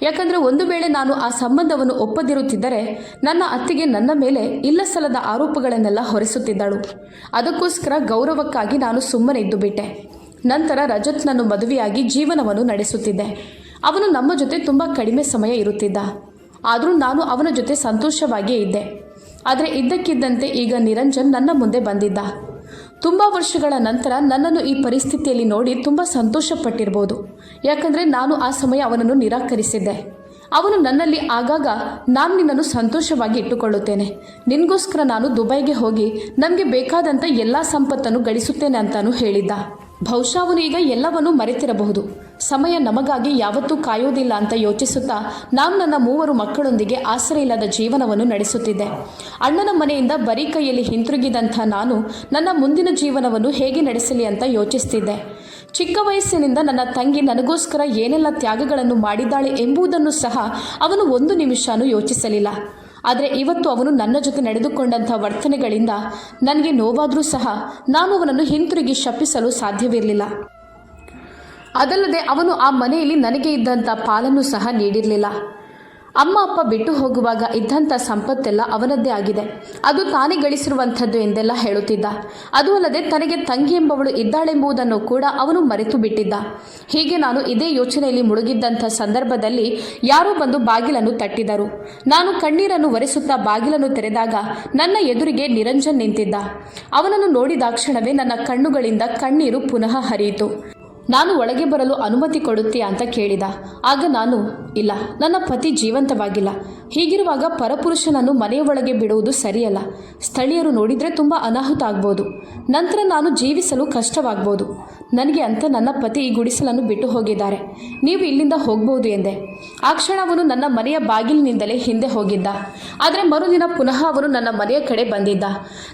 ಯಾಕಂದರೆ ಒಂದು ವೇಳೆ ನಾನು ಆ ಸಂಬಂಧವನ್ನು ಒಪ್ಪದಿರುತ್ತಿದ್ದರೆ ನನ್ನ ಅತ್ತಿಗೆ ನನ್ನ ಮೇಲೆ ಇಲ್ಲಸಲ್ಲದ ಆರೋಪಗಳನ್ನೆಲ್ಲ ಹೊರಿಸುತ್ತಿದ್ದಳು. ಅದಕ್ಕೋಸ್ಕರ ಗೌರವಕ್ಕಾಗಿ ನಾನು ಸುಮ್ಮನೆ ಇದ್ದು ಬಿಟ್ಟೆ. ನಂತರ ರಜತ್ನನ್ನು ಮದುವೆಯಾಗಿ ಜೀವನವನ್ನು ನಡೆಸುತ್ತಿದ್ದೆ. ಅವನು ನಮ್ಮ ಜೊತೆ ತುಂಬ ಕಡಿಮೆ ಸಮಯ ಇರುತ್ತಿದ್ದ. ಆದರೂ ನಾನು ಅವನ ಜೊತೆ ಸಂತೋಷವಾಗಿಯೇ ಇದ್ದೆ. ಆದರೆ ಇದ್ದಕ್ಕಿದ್ದಂತೆ ಈಗ ನಿರಂಜನ್ ನನ್ನ ಮುಂದೆ ಬಂದಿದ್ದ. ತುಂಬ ವರ್ಷಗಳ ನಂತರ ನನ್ನನ್ನು ಈ ಪರಿಸ್ಥಿತಿಯಲ್ಲಿ ನೋಡಿ ತುಂಬ ಸಂತೋಷಪಟ್ಟಿರ್ಬೋದು. ಯಾಕಂದರೆ ನಾನು ಆ ಸಮಯ ಅವನನ್ನು ನಿರಾಕರಿಸಿದ್ದೆ. ಅವನು ನನ್ನಲ್ಲಿ ಆಗಾಗ ನಾನು ನಿನ್ನನ್ನು ಸಂತೋಷವಾಗಿ ಇಟ್ಟುಕೊಳ್ಳುತ್ತೇನೆ. ನಿನಗೋಸ್ಕರ ನಾನು ದುಬೈಗೆ ಹೋಗಿ ನಮಗೆ ಬೇಕಾದಂಥ ಎಲ್ಲ ಸಂಪತ್ತನ್ನು ಗಳಿಸುತ್ತೇನೆ ಅಂತಾನು ಹೇಳಿದ್ದ. ಬಹುಶಃ ಅವನು ಈಗ ಎಲ್ಲವನ್ನೂ ಮರೆತಿರಬಹುದು. ಸಮಯ ನಮಗಾಗಿ ಯಾವತ್ತೂ ಕಾಯೋದಿಲ್ಲ ಅಂತ ಯೋಚಿಸುತ್ತಾ ನಾನು ನನ್ನ ಮೂವರು ಮಕ್ಕಳೊಂದಿಗೆ ಆಸರೆ ಇಲ್ಲದ ಜೀವನವನ್ನು ನಡೆಸುತ್ತಿದ್ದೆ. ಅಣ್ಣನ ಮನೆಯಿಂದ ಬರೀ ಕೈಯಲ್ಲಿ ಹಿಂತಿರುಗಿದಂಥ ನಾನು ನನ್ನ ಮುಂದಿನ ಜೀವನವನ್ನು ಹೇಗೆ ನಡೆಸಲಿ ಅಂತ ಯೋಚಿಸ್ತಿದ್ದೆ. ಚಿಕ್ಕ ವಯಸ್ಸಿನಿಂದ ನನ್ನ ತಂಗಿ ನನಗೋಸ್ಕರ ಏನೆಲ್ಲ ತ್ಯಾಗಗಳನ್ನು ಮಾಡಿದ್ದಾಳೆ ಎಂಬುದನ್ನು ಸಹ ಅವನು ಒಂದು ನಿಮಿಷನೂ ಯೋಚಿಸಲಿಲ್ಲ. ಆದರೆ ಇವತ್ತು ಅವನು ನನ್ನ ಜೊತೆ ನಡೆದುಕೊಂಡಂಥ ವರ್ತನೆಗಳಿಂದ ನನಗೆ ನೋವಾದರೂ ಸಹ ನಾನು ಅವನನ್ನು ಹಿಂತಿರುಗಿ ಶಪಿಸಲು ಸಾಧ್ಯವಿರಲಿಲ್ಲ. ಅದಲ್ಲದೆ ಅವನು ಆ ಮನೆಯಲ್ಲಿ ನನಗೆ ಇದ್ದಂಥ ಪಾಲನ್ನು ಸಹ ನೀಡಿರಲಿಲ್ಲ. ಅಮ್ಮ ಅಪ್ಪ ಬಿಟ್ಟು ಹೋಗುವಾಗ ಇದ್ದಂಥ ಸಂಪತ್ತೆಲ್ಲ ಅವನದ್ದೇ ಆಗಿದೆ. ಅದು ತಾನೇ ಗಳಿಸಿರುವಂಥದ್ದು ಎಂದೆಲ್ಲ ಹೇಳುತ್ತಿದ್ದ. ಅದು ಅಲ್ಲದೆ ತನಗೆ ತಂಗಿ ಎಂಬವಳು ಇದ್ದಾಳೆಂಬುದನ್ನು ಕೂಡ ಅವನು ಮರೆತು ಬಿಟ್ಟಿದ್ದ. ಹೀಗೆ ನಾನು ಇದೇ ಯೋಚನೆಯಲ್ಲಿ ಮುಳುಗಿದ್ದಂಥ ಸಂದರ್ಭದಲ್ಲಿ ಯಾರೋ ಬಂದು ಬಾಗಿಲನ್ನು ತಟ್ಟಿದರು. ನಾನು ಕಣ್ಣೀರನ್ನು ಒರೆಸುತ್ತಾ ಬಾಗಿಲನ್ನು ತೆರೆದಾಗ ನನ್ನ ಎದುರಿಗೆ ನಿರಂಜನ್ ನಿಂತಿದ್ದ. ಅವನನ್ನು ನೋಡಿದಾಕ್ಷಣವೇ ನನ್ನ ಕಣ್ಣುಗಳಿಂದ ಕಣ್ಣೀರು ಪುನಃ ಹರಿಯಿತು. ನಾನು ಒಳಗೆ ಬರಲು ಅನುಮತಿ ಕೊಡುತ್ತೀಯಾ ಅಂತ ಕೇಳಿದ. ಆಗ ನಾನು ಇಲ್ಲ ನನ್ನ ಪತಿ ಜೀವಂತವಾಗಿಲ್ಲ. ಹೀಗಿರುವಾಗ ಪರಪುರುಷನನ್ನು ಮನೆಯ ಒಳಗೆ ಬಿಡುವುದು ಸರಿಯಲ್ಲ. ಸ್ಥಳೀಯರು ನೋಡಿದರೆ ತುಂಬ ಅನಾಹುತ ಆಗ್ಬೋದು. ನಂತರ ನಾನು ಜೀವಿಸಲು ಕಷ್ಟವಾಗ್ಬೋದು. ನನಗೆ ಅಂತ ನನ್ನ ಪತಿ ಈ ಗುಡಿಸಲನ್ನು ಬಿಟ್ಟು ಹೋಗಿದ್ದಾರೆ. ನೀವು ಇಲ್ಲಿಂದ ಹೋಗ್ಬೋದು ಎಂದೆ. ಆ ಕ್ಷಣ ಅವನು ನನ್ನ ಮನೆಯ ಬಾಗಿಲಿನಿಂದಲೇ ಹಿಂದೆ ಹೋಗಿದ್ದ. ಆದರೆ ಮರುದಿನ ಪುನಃ ಅವನು ನನ್ನ ಮನೆಯ ಕಡೆ ಬಂದಿದ್ದ.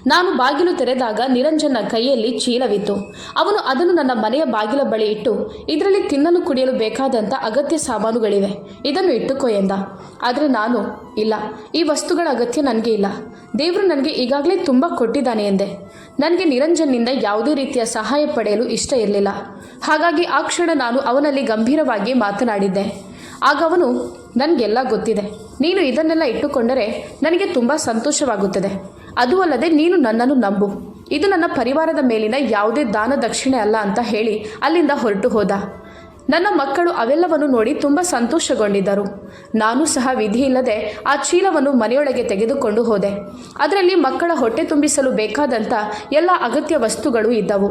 ನಾನು ಬಾಗಿಲು ತೆರೆದಾಗ ನಿರಂಜನ ಕೈಯಲ್ಲಿ ಚೀಲವಿತ್ತು. ಅವನು ಅದನ್ನು ನನ್ನ ಮನೆಯ ಬಾಗಿಲ ಬಳಿ ಇಟ್ಟು, ಇದರಲ್ಲಿ ತಿನ್ನಲು ಕುಡಿಯಲು ಬೇಕಾದಂಥ ಅಗತ್ಯ ಸಾಮಾನುಗಳಿವೆ. ಇದನ್ನು ಇಟ್ಟುಕೋ ಎಂದ. ಆದರೆ ನಾನು ಇಲ್ಲ. ಈ ವಸ್ತುಗಳ ಅಗತ್ಯ ನನಗೆ ಇಲ್ಲ. ದೇವರು ನನಗೆ ಈಗಾಗಲೇ ತುಂಬ ಕೊಟ್ಟಿದ್ದಾನೆ ಎಂದೆ. ನನಗೆ ನಿರಂಜನ್ನಿಂದ ಯಾವುದೇ ರೀತಿಯ ಸಹಾಯ ಪಡೆಯಲು ಇಷ್ಟ ಇರಲಿಲ್ಲ. ಹಾಗಾಗಿ ಆ ಕ್ಷಣ ನಾನು ಅವನಲ್ಲಿ ಗಂಭೀರವಾಗಿ ಮಾತನಾಡಿದ್ದೆ. ಆಗ ಅವನು, ನನಗೆಲ್ಲ ಗೊತ್ತಿದೆ. ನೀನು ಇದನ್ನೆಲ್ಲ ಇಟ್ಟುಕೊಂಡರೆ ನನಗೆ ತುಂಬ ಸಂತೋಷವಾಗುತ್ತದೆ. ಅದು ಅಲ್ಲದೆ ನೀನು ನನ್ನನ್ನು ನಂಬು. ಇದು ನನ್ನ ಪರಿವಾರದ ಮೇಲಿನ ಯಾವುದೇ ದಾನ ದಕ್ಷಿಣೆ ಅಲ್ಲ ಅಂತ ಹೇಳಿ ಅಲ್ಲಿಂದ ಹೊರಟು ಹೋದ. ನನ್ನ ಮಕ್ಕಳು ಅವೆಲ್ಲವನ್ನು ನೋಡಿ ತುಂಬ ಸಂತೋಷಗೊಂಡಿದ್ದರು. ನಾನು ಸಹ ವಿಧಿಯಿಲ್ಲದೆ ಆ ಚೀಲವನ್ನು ಮನೆಯೊಳಗೆ ತೆಗೆದುಕೊಂಡು ಹೋದೆ. ಅದರಲ್ಲಿ ಮಕ್ಕಳ ಹೊಟ್ಟೆ ತುಂಬಿಸಲು ಬೇಕಾದಂಥ ಎಲ್ಲ ಅಗತ್ಯ ವಸ್ತುಗಳು ಇದ್ದವು.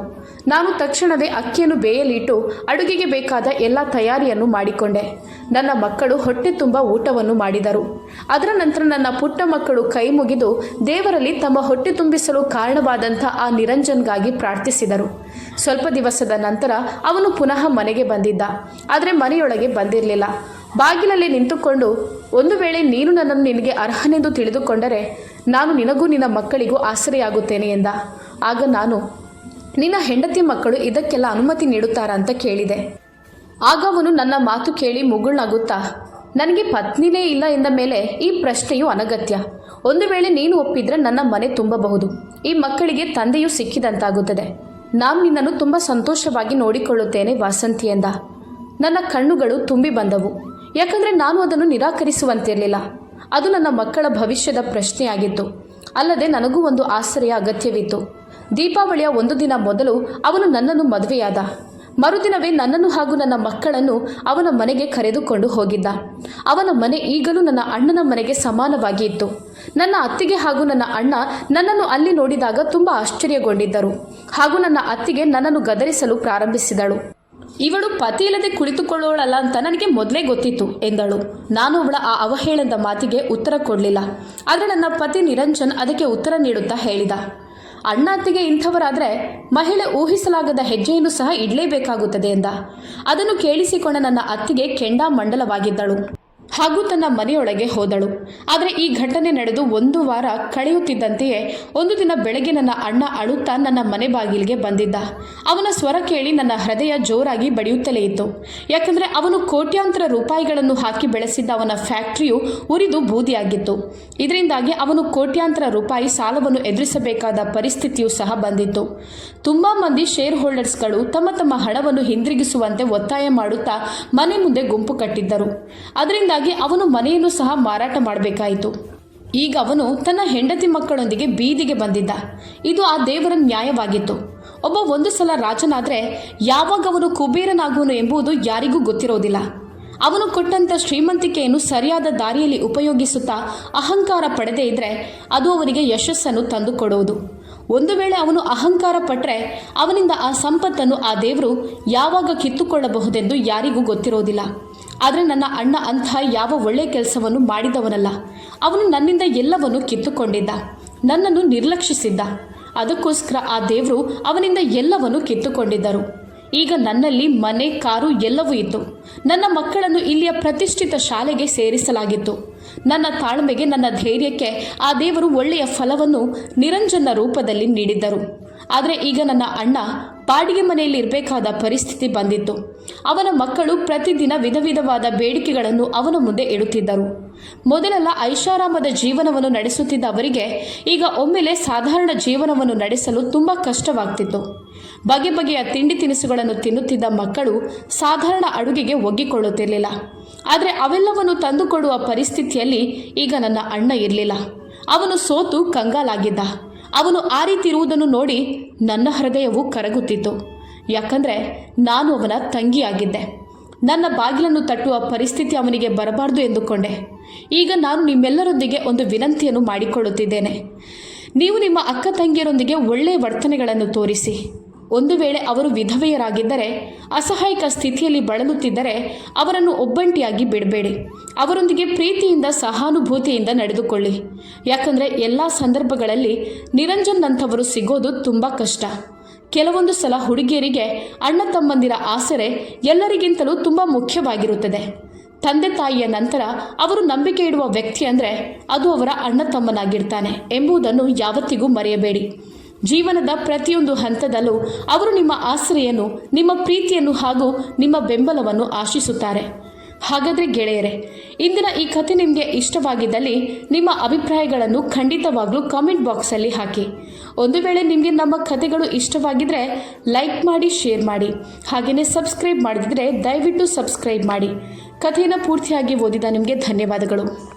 ನಾನು ತಕ್ಷಣವೇ ಅಕ್ಕಿಯನ್ನು ಬೇಯಲಿಟ್ಟು ಅಡುಗೆಗೆ ಬೇಕಾದ ಎಲ್ಲ ತಯಾರಿಯನ್ನು ಮಾಡಿಕೊಂಡೆ. ನನ್ನ ಮಕ್ಕಳು ಹೊಟ್ಟೆ ತುಂಬ ಊಟವನ್ನು ಮಾಡಿದರು. ಅದರ ನಂತರ ನನ್ನ ಪುಟ್ಟ ಮಕ್ಕಳು ಕೈ ಮುಗಿದು ದೇವರಲ್ಲಿ ತಮ್ಮ ಹೊಟ್ಟೆ ತುಂಬಿಸಲು ಕಾರಣವಾದಂಥ ಆ ನಿರಂಜನ್ಗಾಗಿ ಪ್ರಾರ್ಥಿಸಿದರು. ಸ್ವಲ್ಪ ದಿವಸದ ನಂತರ ಅವನು ಪುನಃ ಮನೆಗೆ ಬಂದಿದ್ದ. ಆದರೆ ಮನೆಯೊಳಗೆ ಬಂದಿರಲಿಲ್ಲ. ಬಾಗಿಲಲ್ಲಿ ನಿಂತುಕೊಂಡು, ಒಂದು ವೇಳೆ ನೀನು ನನ್ನನ್ನು ನಿನಗೆ ಅರ್ಹನೆಂದು ತಿಳಿದುಕೊಂಡರೆ ನಾನು ನಿನಗೂ ನಿನ್ನ ಮಕ್ಕಳಿಗೂ ಆಸರೆಯಾಗುತ್ತೇನೆ ಎಂದ. ಆಗ ನಾನು, ನಿನ್ನ ಹೆಂಡತಿ ಮಕ್ಕಳು ಇದಕ್ಕೆಲ್ಲ ಅನುಮತಿ ನೀಡುತ್ತಾರಾ? ಅಂತ ಕೇಳಿದೆ. ಆಗ ಅವನು ನನ್ನ ಮಾತು ಕೇಳಿ ಮುಗುಳ್ನಗುತ್ತಾ, ನನಗೆ ಪತ್ನಿನೇ ಇಲ್ಲ ಎಂದ ಮೇಲೆ ಈ ಪ್ರಶ್ನೆಯು ಅನಗತ್ಯ. ಒಂದು ವೇಳೆ ನೀನು ಒಪ್ಪಿದ್ರೆ ನನ್ನ ಮನೆ ತುಂಬಬಹುದು. ಈ ಮಕ್ಕಳಿಗೆ ತಂದೆಯೂ ಸಿಕ್ಕಿದಂತಾಗುತ್ತದೆ. ನಾನು ನಿನ್ನನ್ನು ತುಂಬ ಸಂತೋಷವಾಗಿ ನೋಡಿಕೊಳ್ಳುತ್ತೇನೆ ವಾಸಂತಿ ಎಂದ ನನ್ನ ಕಣ್ಣುಗಳು ತುಂಬಿ ಬಂದವು. ಯಾಕಂದರೆ ನಾನು ಅದನ್ನು ನಿರಾಕರಿಸುವಂತಿರಲಿಲ್ಲ. ಅದು ನನ್ನ ಮಕ್ಕಳ ಭವಿಷ್ಯದ ಪ್ರಶ್ನೆಯಾಗಿತ್ತು. ಅಲ್ಲದೆ ನನಗೂ ಒಂದು ಆಸರೆಯ ಅಗತ್ಯವಿತ್ತು. ದೀಪಾವಳಿಯ ಒಂದು ದಿನ ಮೊದಲು ಅವನು ನನ್ನನ್ನು ಮದುವೆಯಾದ. ಮರುದಿನವೇ ನನ್ನನ್ನು ಹಾಗೂ ನನ್ನ ಮಕ್ಕಳನ್ನು ಅವನ ಮನೆಗೆ ಕರೆದುಕೊಂಡು ಹೋಗಿದ್ದ. ಅವನ ಮನೆ ಈಗಲೂ ನನ್ನ ಅಣ್ಣನ ಮನೆಗೆ ಸಮಾನವಾಗಿ ಇತ್ತು. ನನ್ನ ಅತ್ತಿಗೆ ಹಾಗೂ ನನ್ನ ಅಣ್ಣ ನನ್ನನ್ನು ಅಲ್ಲಿ ನೋಡಿದಾಗ ತುಂಬ ಆಶ್ಚರ್ಯಗೊಂಡಿದ್ದರು. ಹಾಗೂ ನನ್ನ ಅತ್ತಿಗೆ ನನ್ನನ್ನು ಗದರಿಸಲು ಪ್ರಾರಂಭಿಸಿದಳು. ಇವಳು ಪತಿ ಇಲ್ಲದೆ ಕುಳಿತುಕೊಳ್ಳೋಳಲ್ಲ ಅಂತ ನನಗೆ ಮೊದಲೇ ಗೊತ್ತಿತ್ತು, ಎಂದಳು. ನಾನು ಅವಳ ಆ ಅವಹೇಳನದ ಮಾತಿಗೆ ಉತ್ತರ ಕೊಡಲಿಲ್ಲ. ಆದರೆ ನನ್ನ ಪತಿ ನಿರಂಜನ್ ಅದಕ್ಕೆ ಉತ್ತರ ನೀಡುತ್ತಾ ಹೇಳಿದ. ಅಣ್ಣ ಅತ್ತಿಗೆ ಇಂಥವರಾದರೆ ಮಹಿಳೆ ಊಹಿಸಲಾಗದ ಹೆಜ್ಜೆಯನ್ನು ಸಹ ಇಡಲೇಬೇಕಾಗುತ್ತದೆ ಎಂದ. ಅದನ್ನು ಕೇಳಿಸಿಕೊಂಡ ನನ್ನ ಅತ್ತಿಗೆ ಕೆಂಡಾಮಂಡಲವಾಗಿದ್ದಳು. ಹಾಗೂ ತನ್ನ ಮನೆಯೊಳಗೆ ಹೋದಳು. ಆದರೆ ಈ ಘಟನೆ ನಡೆದು ಒಂದು ವಾರ ಕಳೆಯುತ್ತಿದ್ದಂತೆಯೇ ಒಂದು ದಿನ ಬೆಳಗ್ಗೆ ನನ್ನ ಅಣ್ಣ ಅಳುತ್ತಾ ನನ್ನ ಮನೆ ಬಾಗಿಲಿಗೆ ಬಂದಿದ್ದ. ಅವನ ಸ್ವರ ಕೇಳಿ ನನ್ನ ಹೃದಯ ಜೋರಾಗಿ ಬಡಿಯುತ್ತಲೇ ಇತ್ತು. ಯಾಕಂದರೆ ಅವನು ಕೋಟ್ಯಾಂತರ ರೂಪಾಯಿಗಳನ್ನು ಹಾಕಿ ಬೆಳೆಸಿದ್ದ ಅವನ ಫ್ಯಾಕ್ಟರಿಯು ಉರಿದು ಬೂದಿಯಾಗಿತ್ತು. ಇದರಿಂದಾಗಿ ಅವನು ಕೋಟ್ಯಾಂತರ ರೂಪಾಯಿ ಸಾಲವನ್ನು ಎದುರಿಸಬೇಕಾದ ಪರಿಸ್ಥಿತಿಯು ಸಹ ಬಂದಿತ್ತು. ತುಂಬ ಮಂದಿ ಶೇರ್ ಹೋಲ್ಡರ್ಸ್ಗಳು ತಮ್ಮ ತಮ್ಮ ಹಣವನ್ನು ಹಿಂದಿರುಗಿಸುವಂತೆ ಒತ್ತಾಯ ಮಾಡುತ್ತಾ ಮನೆ ಮುಂದೆ ಗುಂಪು ಕಟ್ಟಿದ್ದರು. ಅದರಿಂದಾಗಿ ಅವನು ಮನೆಯನ್ನು ಸಹ ಮಾರಾಟ ಮಾಡಬೇಕಾಯಿತು. ಈಗ ಅವನು ತನ್ನ ಹೆಂಡತಿ ಮಕ್ಕಳೊಂದಿಗೆ ಬೀದಿಗೆ ಬಂದಿದ್ದ. ಇದು ಆ ದೇವರ ನ್ಯಾಯವಾಗಿತ್ತು. ಒಬ್ಬ ಒಂದು ಸಲ ರಾಜನಾದರೆ, ಯಾವಾಗ ಅವನು ಕುಬೇರನಾಗುವನು ಎಂಬುದು ಯಾರಿಗೂ ಗೊತ್ತಿರೋದಿಲ್ಲ. ಅವನು ಕೊಟ್ಟಂಥ ಶ್ರೀಮಂತಿಕೆಯನ್ನು ಸರಿಯಾದ ದಾರಿಯಲ್ಲಿ ಉಪಯೋಗಿಸುತ್ತಾ ಅಹಂಕಾರ ಪಡೆದೇ ಇದ್ದರೆ ಅದು ಅವನಿಗೆ ಯಶಸ್ಸನ್ನು ತಂದುಕೊಡುವುದು ಒಂದು ವೇಳೆ ಅವನು ಅಹಂಕಾರ ಪಟ್ಟರೆ ಅವನಿಂದ ಆ ಸಂಪತ್ತನ್ನು ಆ ದೇವರು ಯಾವಾಗ ಕಿತ್ತುಕೊಳ್ಳಬಹುದೆಂದು ಯಾರಿಗೂ ಗೊತ್ತಿರೋದಿಲ್ಲ. ಆದರೆ ನನ್ನ ಅಣ್ಣ ಅಂತಹ ಯಾವ ಒಳ್ಳೆಯ ಕೆಲಸವನ್ನು ಮಾಡಿದವನಲ್ಲ. ಅವನು ನನ್ನಿಂದ ಎಲ್ಲವನ್ನು ಕಿತ್ತುಕೊಂಡಿದ್ದ. ನನ್ನನ್ನು ನಿರ್ಲಕ್ಷಿಸಿದ್ದ. ಅದಕ್ಕೋಸ್ಕರ ಆ ದೇವರು ಅವನಿಂದ ಎಲ್ಲವನ್ನು ಕಿತ್ತುಕೊಂಡಿದ್ದರು. ಈಗ ನನ್ನಲ್ಲಿ ಮನೆ, ಕಾರು ಎಲ್ಲವೂ ಇತ್ತು. ನನ್ನ ಮಕ್ಕಳನ್ನು ಇಲ್ಲಿಯ ಪ್ರತಿಷ್ಠಿತ ಶಾಲೆಗೆ ಸೇರಿಸಲಾಗಿತ್ತು. ನನ್ನ ತಾಳ್ಮೆಗೆ, ನನ್ನ ಧೈರ್ಯಕ್ಕೆ ಆ ದೇವರು ಒಳ್ಳೆಯ ಫಲವನ್ನು ನಿರಂಜನ ರೂಪದಲ್ಲಿ ನೀಡಿದ್ದರು. ಆದರೆ ಈಗ ನನ್ನ ಅಣ್ಣ ಬಾಡಿಗೆ ಮನೆಯಲ್ಲಿ ಇರಬೇಕಾದ ಪರಿಸ್ಥಿತಿ ಬಂದಿತ್ತು. ಅವನ ಮಕ್ಕಳು ಪ್ರತಿದಿನ ವಿಧ ವಿಧವಾದ ಬೇಡಿಕೆಗಳನ್ನು ಅವನ ಮುಂದೆ ಇಡುತ್ತಿದ್ದರು. ಮೊದಲೆಲ್ಲ ಐಷಾರಾಮದ ಜೀವನವನ್ನು ನಡೆಸುತ್ತಿದ್ದ ಅವರಿಗೆ ಈಗ ಒಮ್ಮೆಲೆ ಸಾಧಾರಣ ಜೀವನವನ್ನು ನಡೆಸಲು ತುಂಬ ಕಷ್ಟವಾಗ್ತಿತ್ತು. ಬಗೆ ಬಗೆಯ ತಿಂಡಿ ತಿನಿಸುಗಳನ್ನು ತಿನ್ನುತ್ತಿದ್ದ ಮಕ್ಕಳು ಸಾಧಾರಣ ಅಡುಗೆಗೆ ಒಗ್ಗಿಕೊಳ್ಳುತ್ತಿರಲಿಲ್ಲ. ಆದರೆ ಅವೆಲ್ಲವನ್ನು ತಂದುಕೊಡುವ ಪರಿಸ್ಥಿತಿಯಲ್ಲಿ ಈಗ ನನ್ನ ಅಣ್ಣ ಇರಲಿಲ್ಲ. ಅವನು ಸೋತು ಕಂಗಾಲಾಗಿದ್ದ. ಅವನು ಆ ರೀತಿ ಇರುವುದನ್ನು ನೋಡಿ ನನ್ನ ಹೃದಯವು ಕರಗುತ್ತಿತ್ತು. ಯಾಕಂದರೆ ನಾನು ಅವನ ತಂಗಿಯಾಗಿದ್ದೆ. ನನ್ನ ಬಾಗಿಲನ್ನು ತಟ್ಟುವ ಪರಿಸ್ಥಿತಿ ಅವನಿಗೆ ಬರಬಾರದು ಎಂದುಕೊಂಡೆ. ಈಗ ನಾನು ನಿಮ್ಮೆಲ್ಲರೊಂದಿಗೆ ಒಂದು ವಿನಂತಿಯನ್ನು ಮಾಡಿಕೊಳ್ಳುತ್ತಿದ್ದೇನೆ. ನೀವು ನಿಮ್ಮ ಅಕ್ಕ ತಂಗಿಯರೊಂದಿಗೆ ಒಳ್ಳೆಯ ವರ್ತನೆಗಳನ್ನು ತೋರಿಸಿ. ಒಂದು ವೇಳೆ ಅವರು ವಿಧವೆಯರಾಗಿದ್ದರೆ, ಅಸಹಾಯಕ ಸ್ಥಿತಿಯಲ್ಲಿ ಬಳಲುತ್ತಿದ್ದರೆ ಅವರನ್ನು ಒಬ್ಬಂಟಿಯಾಗಿ ಬಿಡಬೇಡಿ. ಅವರೊಂದಿಗೆ ಪ್ರೀತಿಯಿಂದ ಸಹಾನುಭೂತಿಯಿಂದ ನಡೆದುಕೊಳ್ಳಿ. ಯಾಕಂದರೆ ಎಲ್ಲ ಸಂದರ್ಭಗಳಲ್ಲಿ ನಿರಂಜನ್ನಂಥವರು ಸಿಗೋದು ತುಂಬ ಕಷ್ಟ. ಕೆಲವೊಂದು ಸಲ ಹುಡುಗಿಯರಿಗೆ, ಅಣ್ಣ ತಮ್ಮಂದಿರ ಆಸರೆ ಎಲ್ಲರಿಗಿಂತಲೂ ತುಂಬ ಮುಖ್ಯವಾಗಿರುತ್ತದೆ. ತಂದೆ ತಾಯಿಯ ನಂತರ ಅವರು ನಂಬಿಕೆ ಇಡುವ ವ್ಯಕ್ತಿ ಅಂದರೆ ಅದು ಅವರ ಅಣ್ಣ ತಮ್ಮನಾಗಿರ್ತಾನೆ ಎಂಬುದನ್ನು ಯಾವತ್ತಿಗೂ ಮರೆಯಬೇಡಿ. ಜೀವನದ ಪ್ರತಿಯೊಂದು ಹಂತದಲ್ಲೂ ಅವರು ನಿಮ್ಮ ಆಸರೆಯನ್ನು, ನಿಮ್ಮ ಪ್ರೀತಿಯನ್ನು ಹಾಗೂ ನಿಮ್ಮ ಬೆಂಬಲವನ್ನು ಆಶಿಸುತ್ತಾರೆ. ಹಾಗಾದರೆ ಗೆಳೆಯರೆ, ಇಂದಿನ ಈ ಕಥೆ ನಿಮಗೆ ಇಷ್ಟವಾಗಿದ್ದಲ್ಲಿ ನಿಮ್ಮ ಅಭಿಪ್ರಾಯಗಳನ್ನು ಖಂಡಿತವಾಗ್ಲೂ ಕಾಮೆಂಟ್ ಬಾಕ್ಸಲ್ಲಿ ಹಾಕಿ. ಒಂದು ವೇಳೆ ನಿಮಗೆ ನಮ್ಮ ಕಥೆಗಳು ಇಷ್ಟವಾಗಿದ್ದರೆ ಲೈಕ್ ಮಾಡಿ ಶೇರ್ ಮಾಡಿ. ಹಾಗೆಯೇ ಸಬ್ಸ್ಕ್ರೈಬ್ ಮಾಡಿದರೆ ದಯವಿಟ್ಟು ಸಬ್ಸ್ಕ್ರೈಬ್ ಮಾಡಿ. ಕಥೆಯನ್ನು ಪೂರ್ತಿಯಾಗಿ ಓದಿದ ನಿಮಗೆ ಧನ್ಯವಾದಗಳು.